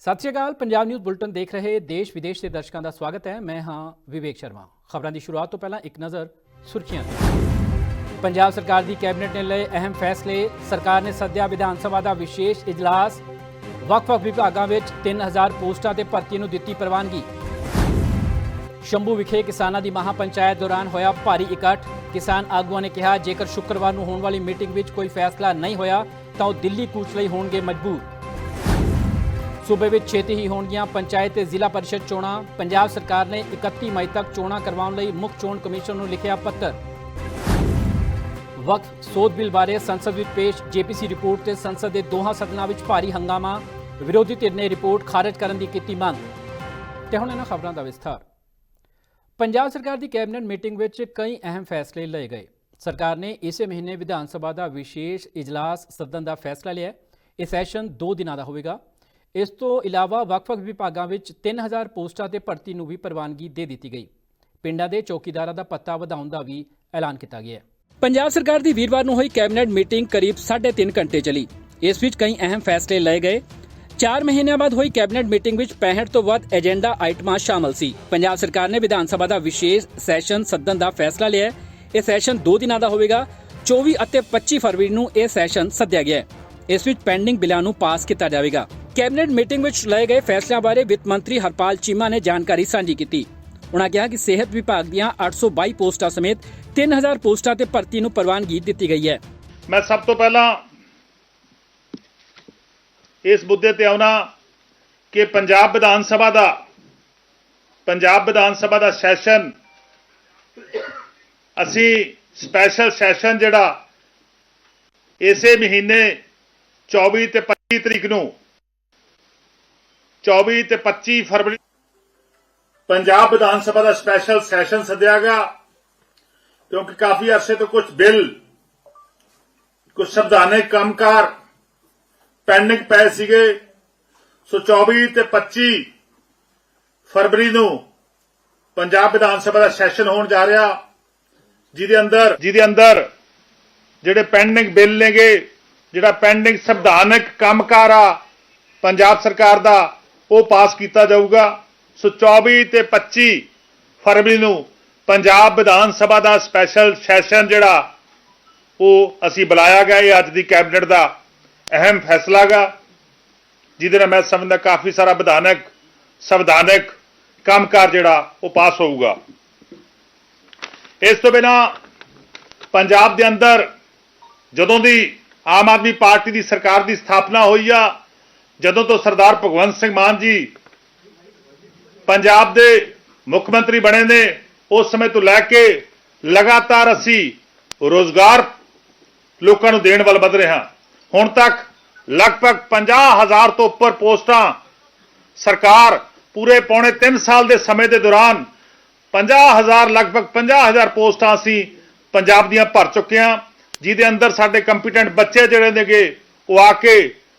ਸਤਿ ਸ਼੍ਰੀ ਅਕਾਲ, ਪੰਜਾਬ ਨਿਊਜ਼ ਬੁਲਟਨ ਦੇਖ ਰਹੇ ਦੇਸ਼ ਵਿਦੇਸ਼ ਦੇ ਦਰਸ਼ਕਾਂ ਦਾ ਸਵਾਗਤ ਹੈ। ਮੈਂ ਹਾਂ ਵਿਵੇਕ ਸ਼ਰਮਾ। ਖਬਰਾਂ ਦੀ ਸ਼ੁਰੂਆਤ ਤੋਂ ਪਹਿਲਾਂ ਇੱਕ ਨਜ਼ਰ ਸੁਰਖੀਆਂ ਤੇ ਪੰਜਾਬ ਸਰਕਾਰ ਦੀ ਕੈਬਨਿਟ ਨੇ ਲਏ ਅਹਿਮ ਫੈਸਲੇ। ਸਰਕਾਰ ਨੇ ਸੱਦਿਆ ਵਿਧਾਨ ਸਭਾ ਦਾ ਵਿਸ਼ੇਸ਼ ਇਜਲਾਸ। ਵੱਖ-ਵੱਖ ਵਿਭਾਗਾਂ ਵਿੱਚ 3000 ਪੋਸਟਾਂ ਤੇ ਭਰਤੀ ਨੂੰ ਦਿੱਤੀ ਪ੍ਰਵਾਨਗੀ। ਸ਼ੰਭੂ ਵਿਖੇ ਕਿਸਾਨਾਂ ਦੀ ਮਹਾਪੰਚਾਇਤ ਦੌਰਾਨ ਹੋਇਆ ਭਾਰੀ ਇਕੱਠ। ਕਿਸਾਨ ਆਗੂਆਂ ਨੇ ਕਿਹਾ, ਜੇਕਰ ਸ਼ੁੱਕਰਵਾਰ ਨੂੰ ਹੋਣ ਵਾਲੀ ਮੀਟਿੰਗ ਵਿੱਚ ਕੋਈ ਫੈਸਲਾ ਨਹੀਂ ਹੋਇਆ, ਤਾਂ ਉਹ ਦਿੱਲੀ ਕੂਚ ਲਈ ਹੋਣਗੇ ਮਜਬੂਰ। ਸੂਬੇ ਵਿੱਚ ਛੇਤੀ ਹੀ ਹੋਣਗੀਆਂ ਪੰਚਾਇਤ ਤੇ ਜ਼ਿਲ੍ਹਾ ਪਰਿਸ਼ਦ ਚੋਣਾਂ। ਪੰਜਾਬ ਸਰਕਾਰ ਨੇ 31 ਮਈ ਤੱਕ ਚੋਣਾਂ ਕਰਵਾਉਣ ਲਈ ਮੁੱਖ ਚੋਣ ਕਮਿਸ਼ਨ ਨੂੰ ਲਿਖਿਆ ਪੱਤਰ। ਵਕਤ ਸੋਧ ਬਿੱਲ ਬਾਰੇ ਸੰਸਦ ਵਿੱਚ ਪੇਸ਼ ਜੇਪੀਸੀ ਰਿਪੋਰਟ ਤੇ ਸੰਸਦ ਦੇ ਦੋਹਾਂ ਸਦਨਾਂ ਵਿੱਚ ਭਾਰੀ ਹੰਗਾਮਾ। ਵਿਰੋਧੀ ਧਿਰ ਨੇ ਰਿਪੋਰਟ ਖਾਰਜ ਕਰਨ ਦੀ ਕੀਤੀ ਮੰਗ। ਤੇ ਹੁਣ ਇਹਨਾਂ ਖਬਰਾਂ ਦਾ ਵਿਸਥਾਰ। ਪੰਜਾਬ ਸਰਕਾਰ ਦੀ ਕੈਬਨਿਟ ਮੀਟਿੰਗ ਵਿੱਚ ਕਈ ਅਹਿਮ ਫੈਸਲੇ ਲਏ ਗਏ। ਸਰਕਾਰ ਨੇ ਇਸੇ ਮਹੀਨੇ ਵਿਧਾਨ ਸਭਾ ਦਾ ਵਿਸ਼ੇਸ਼ ਇਜਲਾਸ ਸੱਦਣ ਦਾ ਫੈਸਲਾ ਲਿਆ। ਇਹ ਸੈਸ਼ਨ 2 ਦਿਨਾਂ ਦਾ ਹੋਵੇਗਾ। ਇਸ ਤੋਂ ਇਲਾਵਾ ਵੱਖ-ਵੱਖ ਵਿਭਾਗਾਂ ਵਿੱਚ 3000 ਪੋਸਟਾਂ ਤੇ ਭਰਤੀ ਨੂੰ ਵੀ ਪ੍ਰਵਾਨਗੀ ਦੇ ਦਿੱਤੀ ਗਈ। ਪਿੰਡਾਂ ਦੇ ਚੌਕੀਦਾਰਾਂ ਦਾ ਪੱਤਾ ਵਧਾਉਣ ਦਾ ਵੀ ਐਲਾਨ ਕੀਤਾ ਗਿਆ ਹੈ। ਪੰਜਾਬ ਸਰਕਾਰ ਦੀ ਵੀਰਵਾਰ ਨੂੰ ਹੋਈ ਕੈਬਨਿਟ ਮੀਟਿੰਗ ਕਰੀਬ 3.5 ਘੰਟੇ ਚੱਲੀ। ਇਸ ਵਿੱਚ ਕਈ ਅਹਿਮ ਫੈਸਲੇ ਲਏ ਗਏ। 4 ਮਹੀਨਿਆਂ ਬਾਅਦ ਹੋਈ ਕੈਬਨਿਟ ਮੀਟਿੰਗ ਵਿੱਚ 65 ਤੋਂ ਵੱਧ ਏਜੰਡਾ ਆਈਟਮਾਂ ਸ਼ਾਮਲ ਸੀ। ਪੰਜਾਬ ਸਰਕਾਰ ਨੇ ਵਿਧਾਨ ਸਭਾ ਦਾ ਵਿਸ਼ੇਸ਼ ਸੈਸ਼ਨ ਸੱਦਣ ਦਾ ਫੈਸਲਾ ਲਿਆ ਇਹ ਸੈਸ਼ਨ 2 ਦਿਨਾਂ ਦਾ ਹੋਵੇਗਾ। 24 ਅਤੇ 25 ਫਰਵਰੀ ਨੂੰ ਇਹ ਸੈਸ਼ਨ ਸੱਦਿਆ ਗਿਆ ਹੈ। ਇਸ ਵਿੱਚ ਪੈਂਡਿੰਗ ਬਿੱਲਾਂ ਨੂੰ ਪਾਸ ਕੀਤਾ ਜਾਵੇਗਾ। ਕੈਬਨਿਟ ਮੀਟਿੰਗ ਵਿੱਚ ਲਏ ਗਏ ਫੈਸਲਿਆਂ ਬਾਰੇ ਵਿੱਤ ਮੰਤਰੀ ਹਰਪਾਲ ਚੀਮਾ ਨੇ ਜਾਣਕਾਰੀ ਸਾਂਝੀ ਕੀਤੀ। ਉਨ੍ਹਾਂ ਕਿਹਾ ਕਿ ਸਿਹਤ ਵਿਭਾਗ ਦੀਆਂ 822 ਪੋਸਟਾਂ ਸਮੇਤ 3000 ਪੋਸਟਾਂ ਤੇ ਭਰਤੀ ਨੂੰ ਪ੍ਰਵਾਨਗੀ ਦਿੱਤੀ ਗਈ ਹੈ। ਮੈਂ ਸਭ ਤੋਂ ਪਹਿਲਾਂ ਇਸ ਮੁੱਦੇ ਤੇ ਆਉਣਾ ਕਿ ਪੰਜਾਬ ਵਿਧਾਨ ਸਭਾ ਦਾ, ਪੰਜਾਬ ਵਿਧਾਨ ਸਭਾ ਦਾ ਸੈਸ਼ਨ, ਅਸੀਂ ਸਪੈਸ਼ਲ ਸੈਸ਼ਨ ਜਿਹੜਾ ਇਸੇ ਮਹੀਨੇ 24 ਤੇ 25 ਤਰੀਕ ਨੂੰ 24 ਤੇ 25 ਫਰਵਰੀ ਪੰਜਾਬ ਵਿਧਾਨ ਸਭਾ ਦਾ ਸਪੈਸ਼ਲ ਸੈਸ਼ਨ ਸੱਦਿਆ ਗਿਆ। ਕਿਉਂਕਿ ਕਾਫੀ ਅਰਸੇ ਤੋਂ ਕੁਝ ਬਿੱਲ ਕੁਝ ਸੰਵਿਧਾਨਕ ਕੰਮਕਾਰ ਪੈਂਡਿੰਗ ਪਏ ਸੀਗੇ। ਸੋ 24 ਤੇ 25 ਫਰਵਰੀ ਨੂੰ ਪੰਜਾਬ ਵਿਧਾਨ ਸਭਾ ਦਾ ਸੈਸ਼ਨ ਹੋਣ ਜਾ ਰਿਹਾ। ਜਿਹਦੇ ਅੰਦਰ ਜਿਹਦੇ ਅੰਦਰ ਜਿਹੜੇ ਪੈਂਡਿੰਗ ਬਿੱਲ ਨੇਗੇ, ਜਿਹੜਾ ਪੈਂਡਿੰਗ ਸੰਵਿਧਾਨਕ ਕੰਮਕਾਰ ਆ, ਪੰਜਾਬ ਸਰਕਾਰ ਦਾ ਉਹ ਪਾਸ ਕੀਤਾ ਜਾਊਗਾ। ਸੋ 24 ਤੇ 25 ਫਰਵਰੀ ਨੂੰ ਪੰਜਾਬ ਵਿਧਾਨ ਸਭਾ ਦਾ ਸਪੈਸ਼ਲ ਸੈਸ਼ਨ ਜਿਹੜਾ, ਉਹ ਅਸੀਂ ਬੁਲਾਇਆ ਗਿਆ। ਇਹ ਅੱਜ ਦੀ ਕੈਬਨਿਟ ਦਾ ਅਹਿਮ ਫੈਸਲਾ ਗਾ, ਜਿਹਦੇ ਨਾਲ ਮੈਂ ਸਮਝਦਾ ਕਾਫੀ ਸਾਰਾ ਵਿਧਾਨਕ, ਸੰਵਿਧਾਨਕ ਕੰਮਕਾਰ ਜਿਹੜਾ, ਉਹ ਪਾਸ ਹੋਊਗਾ। ਇਸ ਤੋਂ ਬਿਨਾ ਪੰਜਾਬ ਦੇ ਅੰਦਰ ਜਦੋਂ ਦੀ ਆਮ ਆਦਮੀ ਪਾਰਟੀ ਦੀ ਸਰਕਾਰ ਦੀ ਸਥਾਪਨਾ ਹੋਈ ਆ ਜਦੋਂ ਤੋਂ ਸਰਦਾਰ ਭਗਵੰਤ ਸਿੰਘ ਮਾਨ ਜੀ ਪੰਜਾਬ ਦੇ ਮੁੱਖ ਮੰਤਰੀ ਬਣੇ ਨੇ, ਉਸ ਸਮੇਂ ਤੋਂ ਲੈ ਕੇ ਲਗਾਤਾਰ ਅਸੀਂ ਰੋਜ਼ਗਾਰ ਲੋਕਾਂ ਨੂੰ ਦੇਣ ਵੱਲ ਵਧ ਰਹੇ ਹਾਂ। ਹੁਣ ਤੱਕ ਲਗਭਗ 50000 ਤੋਂ ਉੱਪਰ ਪੋਸਟਾਂ ਸਰਕਾਰ ਪੂਰੇ ਪੌਣੇ 3 ਸਾਲ ਦੇ ਸਮੇਂ ਦੇ ਦੌਰਾਨ 50000 ਲਗਭਗ 50000 ਪੋਸਟਾਂ ਅਸੀਂ ਪੰਜਾਬ ਦੀਆਂ ਭਰ ਚੁੱਕੇ ਹਾਂ। ਜਿਹਦੇ ਅੰਦਰ ਸਾਡੇ ਕੰਪੀਟੈਂਟ ਬੱਚੇ ਜਿਹੜੇ ਨੇਗੇ, ਉਹ ਆ ਕੇ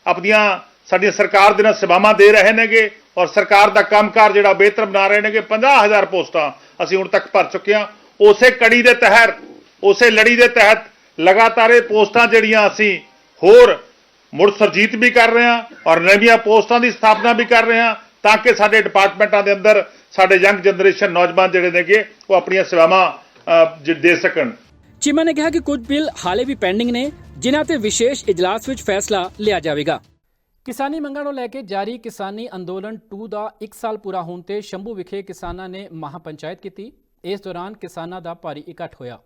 ਆਪਣੀਆਂ ਸਾਡੀਆਂ ਸਰਕਾਰ ਦੇ ਨਾਲ ਸੇਵਾਵਾਂ ਦੇ ਰਹੇ ਨੇਗੇ ਔਰ ਸਰਕਾਰ ਦਾ ਕੰਮਕਾਰ ਜਿਹੜਾ ਬਿਹਤਰ ਬਣਾ ਰਹੇ ਨੇਗੇ। 50000 ਪੋਸਟਾਂ ਅਸੀਂ ਹੁਣ ਤੱਕ ਭਰ ਚੁੱਕੇ ਹਾਂ। ਉਸੇ ਕੜੀ ਦੇ ਤਹਿਤ, ਉਸੇ ਲੜੀ ਦੇ ਤਹਿਤ ਲਗਾਤਾਰ ਇਹ ਪੋਸਟਾਂ ਜਿਹੜੀਆਂ ਅਸੀਂ ਹੋਰ ਮੁੜ ਸਰਜੀਤ ਵੀ ਕਰ ਰਹੇ ਹਾਂ ਔਰ ਨਵੀਆਂ ਪੋਸਟਾਂ ਦੀ ਸਥਾਪਨਾ ਵੀ ਕਰ ਰਹੇ ਹਾਂ ਤਾਂ ਕਿ ਸਾਡੇ ਡਿਪਾਰਟਮੈਂਟਾਂ ਦੇ ਅੰਦਰ ਸਾਡੇ ਯੰਗ ਜਨਰੇਸ਼ਨ ਨੌਜਵਾਨ ਜਿਹੜੇ ਨੇਗੇ ਉਹ ਆਪਣੀਆਂ ਸੇਵਾਵਾਂ ਦੇ ਸਕਣ। ਚੀਮਾ ਨੇ ਕਿਹਾ ਕਿ ਕੁਝ ਬਿੱਲ ਹਾਲੇ ਵੀ ਪੈਂਡਿੰਗ ਨੇ, ਜਿਨ੍ਹਾਂ ਤੇ ਵਿਸ਼ੇਸ਼ ਇਜਲਾਸ ਵਿੱਚ ਫੈਸਲਾ ਲਿਆ ਜਾਵੇਗਾ। ਕਿਸਾਨੀ ਮੰਗਾਂ ਨੂੰ ਲੈ ਕੇ ਜਾਰੀ ਕਿਸਾਨੀ ਅੰਦੋਲਨ 2 ਦਾ 1 ਸਾਲ ਪੂਰਾ ਹੋਣ ਤੇ ਸ਼ੰਭੂ ਵਿਖੇ ਕਿਸਾਨਾਂ ਨੇ ਮਹਾਪੰਚਾਇਤ ਕੀਤੀ। ਇਸ ਦੌਰਾਨ ਕਿਸਾਨਾਂ ਦਾ ਭਾਰੀ ਇਕੱਠ ਹੋਇਆ।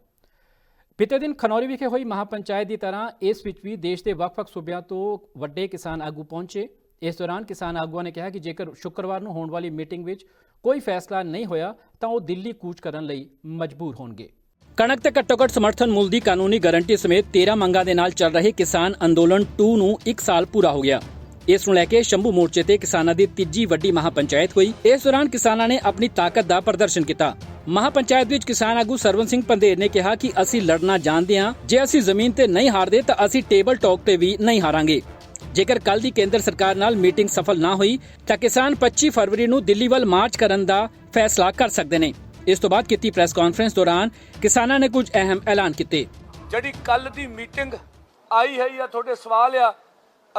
ਬੀਤੇ ਦਿਨ ਖਨੌਰੀ ਵਿਖੇ ਹੋਈ ਮਹਾਪੰਚਾਇਤ ਦੀ ਤਰ੍ਹਾਂ ਇਸ ਵਿੱਚ ਵੀ ਦੇਸ਼ ਦੇ ਵੱਖ-ਵੱਖ ਸੂਬਿਆਂ ਤੋਂ ਵੱਡੇ ਕਿਸਾਨ ਆਗੂ ਪਹੁੰਚੇ। ਇਸ ਦੌਰਾਨ ਕਿਸਾਨ ਆਗੂਆਂ ਨੇ ਕਿਹਾ ਕਿ ਜੇਕਰ ਸ਼ੁੱਕਰਵਾਰ ਨੂੰ ਹੋਣ ਵਾਲੀ ਮੀਟਿੰਗ ਵਿੱਚ ਕੋਈ ਫੈਸਲਾ ਨਹੀਂ ਹੋਇਆ, ਤਾਂ ਉਹ ਦਿੱਲੀ ਕੂਚ ਕਰਨ ਲਈ ਮਜਬੂਰ ਹੋਣਗੇ। ਕਣਕ ਤੇ ਘੱਟੋ-ਘੱਟ ਸਮਰਥਨ ਮੁੱਲ ਦੀ ਕਾਨੂੰਨੀ ਗਾਰੰਟੀ ਸਮੇਤ 13 ਮੰਗਾਂ ਦੇ ਨਾਲ ਚੱਲ ਰਹੇ ਕਿਸਾਨ ਅੰਦੋਲਨ 2 ਨੂੰ 1 ਸਾਲ ਪੂਰਾ ਹੋ ਗਿਆ। ਇਸ ਨੂੰ ਲੈ ਕੇ ਸ਼ੰਭੂ ਮੋਰਚੇ ਤੇ ਕਿਸਾਨਾਂ ਦੀ ਤੀਜੀ ਵੱਡੀ ਮਹਾਪੰਚਾਇਤ ਹੋਈ। ਇਸ ਦੌਰਾਨ ਕਿਸਾਨਾਂ ਨੇ ਆਪਣੀ ਤਾਕਤ ਦਾ ਪ੍ਰਦਰਸ਼ਨ ਕੀਤਾ। ਮਹਾਪੰਚਾਇਤ ਵਿੱਚ ਕਿਸਾਨ ਆਗੂ ਸਰਵਨ ਸਿੰਘ ਪੰਦੇਰ ਨੇ ਕਿਹਾ ਕਿ ਅਸੀਂ ਲੜਨਾ ਜਾਣਦੇ ਹਾਂ। ਜੇ ਅਸੀਂ ਜ਼ਮੀਨ ਤੇ ਨਹੀਂ ਹਾਰਦੇ ਤਾਂ ਅਸੀਂ ਟੇਬਲ ਟਾਕ ਤੇ ਵੀ ਨਹੀਂ ਹਾਰਾਂਗੇ। ਜੇਕਰ ਕੱਲ ਦੀ ਕੇਂਦਰ ਸਰਕਾਰ ਨਾਲ ਮੀਟਿੰਗ ਸਫਲ ਨਾ ਹੋਈ, ਤਾਂ ਕਿਸਾਨ 25 ਫਰਵਰੀ ਨੂੰ ਦਿੱਲੀ ਵੱਲ ਮਾਰਚ ਕਰਨ ਦਾ ਫੈਸਲਾ ਕਰ ਸਕਦੇ ਨੇ। ਇਸ ਤੋਂ ਬਾਅਦ ਕੀਤੀ ਪ੍ਰੈਸ ਕਾਨਫਰੰਸ ਦੌਰਾਨ ਕਿਸਾਨਾਂ ਨੇ ਕੁਝ ਅਹਿਮ ਐਲਾਨ ਕੀਤੇ। ਜਿਹੜੀ ਕੱਲ ਦੀ ਮੀਟਿੰਗ ਆਈ ਹੈ ਜਾਂ ਤੁਹਾਡੇ ਸਵਾਲ ਆ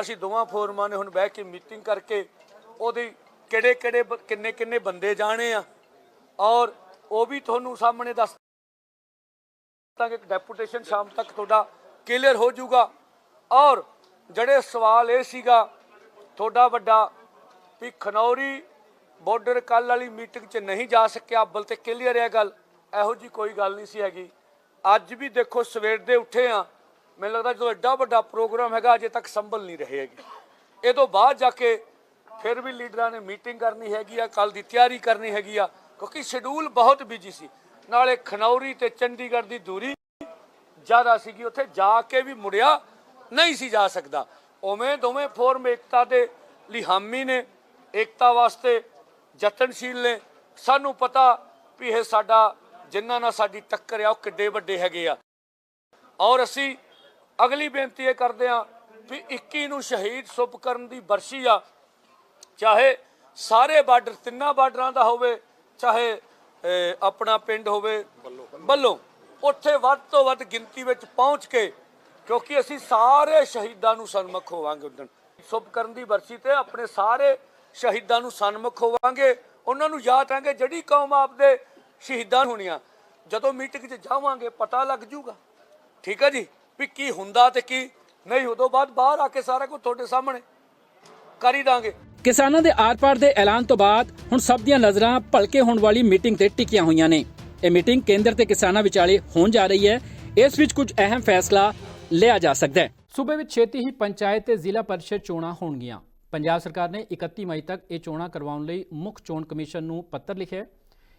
ਅਸੀਂ ਦੋਵਾਂ ਫੋਰਮਾਂ ਨੇ ਹੁਣ ਬਹਿ ਕੇ ਮੀਟਿੰਗ ਕਰਕੇ ਉਹਦੀ ਕਿਹੜੇ ਕਿਹੜੇ ਬ- ਕਿੰਨੇ ਕਿੰਨੇ ਬੰਦੇ ਜਾਣੇ ਆ, ਔਰ ਉਹ ਵੀ ਤੁਹਾਨੂੰ ਸਾਹਮਣੇ ਦੱਸ ਤਾਂ ਕਿ ਡੈਪੂਟੇਸ਼ਨ ਸ਼ਾਮ ਤੱਕ ਤੁਹਾਡਾ ਕਲੀਅਰ ਹੋ ਜਾਊਗਾ। ਔਰ ਜਿਹੜੇ ਸਵਾਲ ਇਹ ਸੀਗਾ, ਤੁਹਾਡਾ ਵੱਡਾ ਵੀ ਖਨੌਰੀ ਬਾਰਡਰ ਕੱਲ ਵਾਲੀ ਮੀਟਿੰਗ 'ਚ ਨਹੀਂ ਜਾ ਸਕਿਆ ਅੱਬਲ ਤੇ ਕਲੀਅਰ ਹੈ ਗੱਲ, ਇਹੋ ਜੀ ਕੋਈ ਗੱਲ ਨਹੀਂ ਸੀ ਹੈਗੀ। ਅੱਜ ਵੀ ਦੇਖੋ ਸਵੇਰ ਦੇ ਉੱਠੇ ਆ ਮੈਨੂੰ ਲੱਗਦਾ ਜਦੋਂ ਐਡਾ ਵੱਡਾ ਪ੍ਰੋਗਰਾਮ ਹੈਗਾ, ਅਜੇ ਤੱਕ ਸੰਭਲ ਨਹੀਂ ਰਹੇ ਹੈਗੇ। ਇਹ ਤੋਂ ਬਾਅਦ ਜਾ ਕੇ ਫਿਰ ਵੀ ਲੀਡਰਾਂ ਨੇ ਮੀਟਿੰਗ ਕਰਨੀ ਹੈਗੀ ਆ ਕੱਲ ਦੀ ਤਿਆਰੀ ਕਰਨੀ ਹੈਗੀ ਆ, ਕਿਉਂਕਿ ਸ਼ਡਿਊਲ ਬਹੁਤ ਬਿਜ਼ੀ ਸੀ। ਨਾਲੇ ਖਨੌਰੀ ਤੇ ਚੰਡੀਗੜ੍ਹ ਦੀ ਦੂਰੀ ਜ਼ਿਆਦਾ ਸੀਗੀ, ਉੱਥੇ ਜਾ ਕੇ ਵੀ ਮੁੜਿਆ ਨਹੀਂ ਸੀ ਜਾ ਸਕਦਾ। ਉਵੇਂ ਦੋਵੇਂ ਫੋਰਮ ਏਕਤਾ ਦੇ ਲਈ ਹਾਮੀ ਨੇ, ਏਕਤਾ ਵਾਸਤੇ ਯਤਨਸ਼ੀਲ ਨੇ। ਸਾਨੂੰ ਪਤਾ ਵੀ ਇਹ ਸਾਡਾ, ਜਿਨ੍ਹਾਂ ਨਾਲ ਸਾਡੀ ਟੱਕਰ ਆ, ਉਹ ਕਿੱਡੇ ਵੱਡੇ ਹੈਗੇ ਆ। ਔਰ ਅਸੀਂ ਅਗਲੀ ਬੇਨਤੀ ਇਹ ਕਰਦੇ ਆ ਵੀ 21 ਨੂੰ ਸ਼ਹੀਦ ਸੁਭ ਕਰਨ ਦੀ ਬਰਸ਼ੀ ਆ, ਚਾਹੇ ਸਾਰੇ ਬਾਰਡਰ, ਤਿੰਨਾਂ ਬਾਰਡਰਾਂ ਦਾ ਹੋਵੇ, ਚਾਹੇ ਆਪਣਾ ਪਿੰਡ ਹੋਵੇ ਬੱਲੋਂ ਉੱਥੇ ਵੱਧ ਤੋਂ ਵੱਧ ਗਿਣਤੀ ਵਿੱਚ ਪਹੁੰਚ ਕੇ, ਕਿਉਂਕਿ ਅਸੀਂ ਸਾਰੇ ਸ਼ਹੀਦਾਂ ਨੂੰ ਸਨਮੁਖ ਹੋਵਾਂਗੇ ਉਦੋਂ ਸੁਭ ਕਰਨ ਦੀ ਬਰਸੀ ਤੇ ਆਪਣੇ ਸਾਰੇ ਸ਼ਹੀਦਾਂ ਨੂੰ ਸਨਮੁਖ ਹੋਵਾਂਗੇ। ਉਹਨਾਂ ਨੂੰ ਯਾਦ ਆਂਗੇ ਜਿਹੜੀ ਕੌਮ ਆਪਦੇ ਸ਼ਹੀਦਾਂ ਹੋਣੀਆਂ। ਜਦੋਂ ਮੀਟਿੰਗ 'ਚ ਜਾਵਾਂਗੇ, ਪਤਾ ਲੱਗ ਜੂਗਾ। ਠੀਕ ਹੈ ਜੀ? ਵੀ ਕੀ ਹੁੰਦਾ ਤੇ ਕੀ ਨਹੀਂ ਉਦੋਂ ਬਾਅਦ ਬਾਹਰ ਆ ਕੇ ਸਾਰਾ ਕੁਝ ਤੁਹਾਡੇ ਸਾਹਮਣੇ ਕਰ ਹੀ ਦਾਂਗੇ। ਕਿਸਾਨਾਂ ਦੇ ਆਰ-ਪਾਰ ਦੇ ਐਲਾਨ ਤੋਂ ਬਾਅਦ ਹੁਣ ਸਭ ਦੀਆਂ ਨਜ਼ਰਾਂ ਭਲਕੇ ਹੋਣ ਵਾਲੀ ਮੀਟਿੰਗ ਤੇ ਟਿਕੀਆਂ ਹੋਈਆਂ ਨੇ। ਇਹ ਮੀਟਿੰਗ ਕੇਂਦਰ ਤੇ ਕਿਸਾਨਾਂ ਵਿਚਾਲੇ ਹੋਣ ਜਾ ਰਹੀ ਹੈ। ਇਸ ਵਿੱਚ ਕੁਝ ਅਹਿਮ ਫੈਸਲਾ ਲਿਆ ਜਾ ਸਕਦਾ ਹੈ। ਸੂਬੇ ਵਿੱਚ ਛੇਤੀ ਹੀ ਪੰਚਾਇਤ ਤੇ ਜ਼ਿਲ੍ਹਾ ਪਰਿਸ਼ਦ ਚੋਣਾਂ ਹੋਣਗੀਆਂ। ਪੰਜਾਬ ਸਰਕਾਰ ਨੇ 31 ਮਈ ਤੱਕ ਇਹ ਚੋਣਾਂ ਕਰਵਾਉਣ ਲਈ ਮੁੱਖ ਚੋਣ ਕਮਿਸ਼ਨ ਨੂੰ ਪੱਤਰ ਲਿਖਿਆ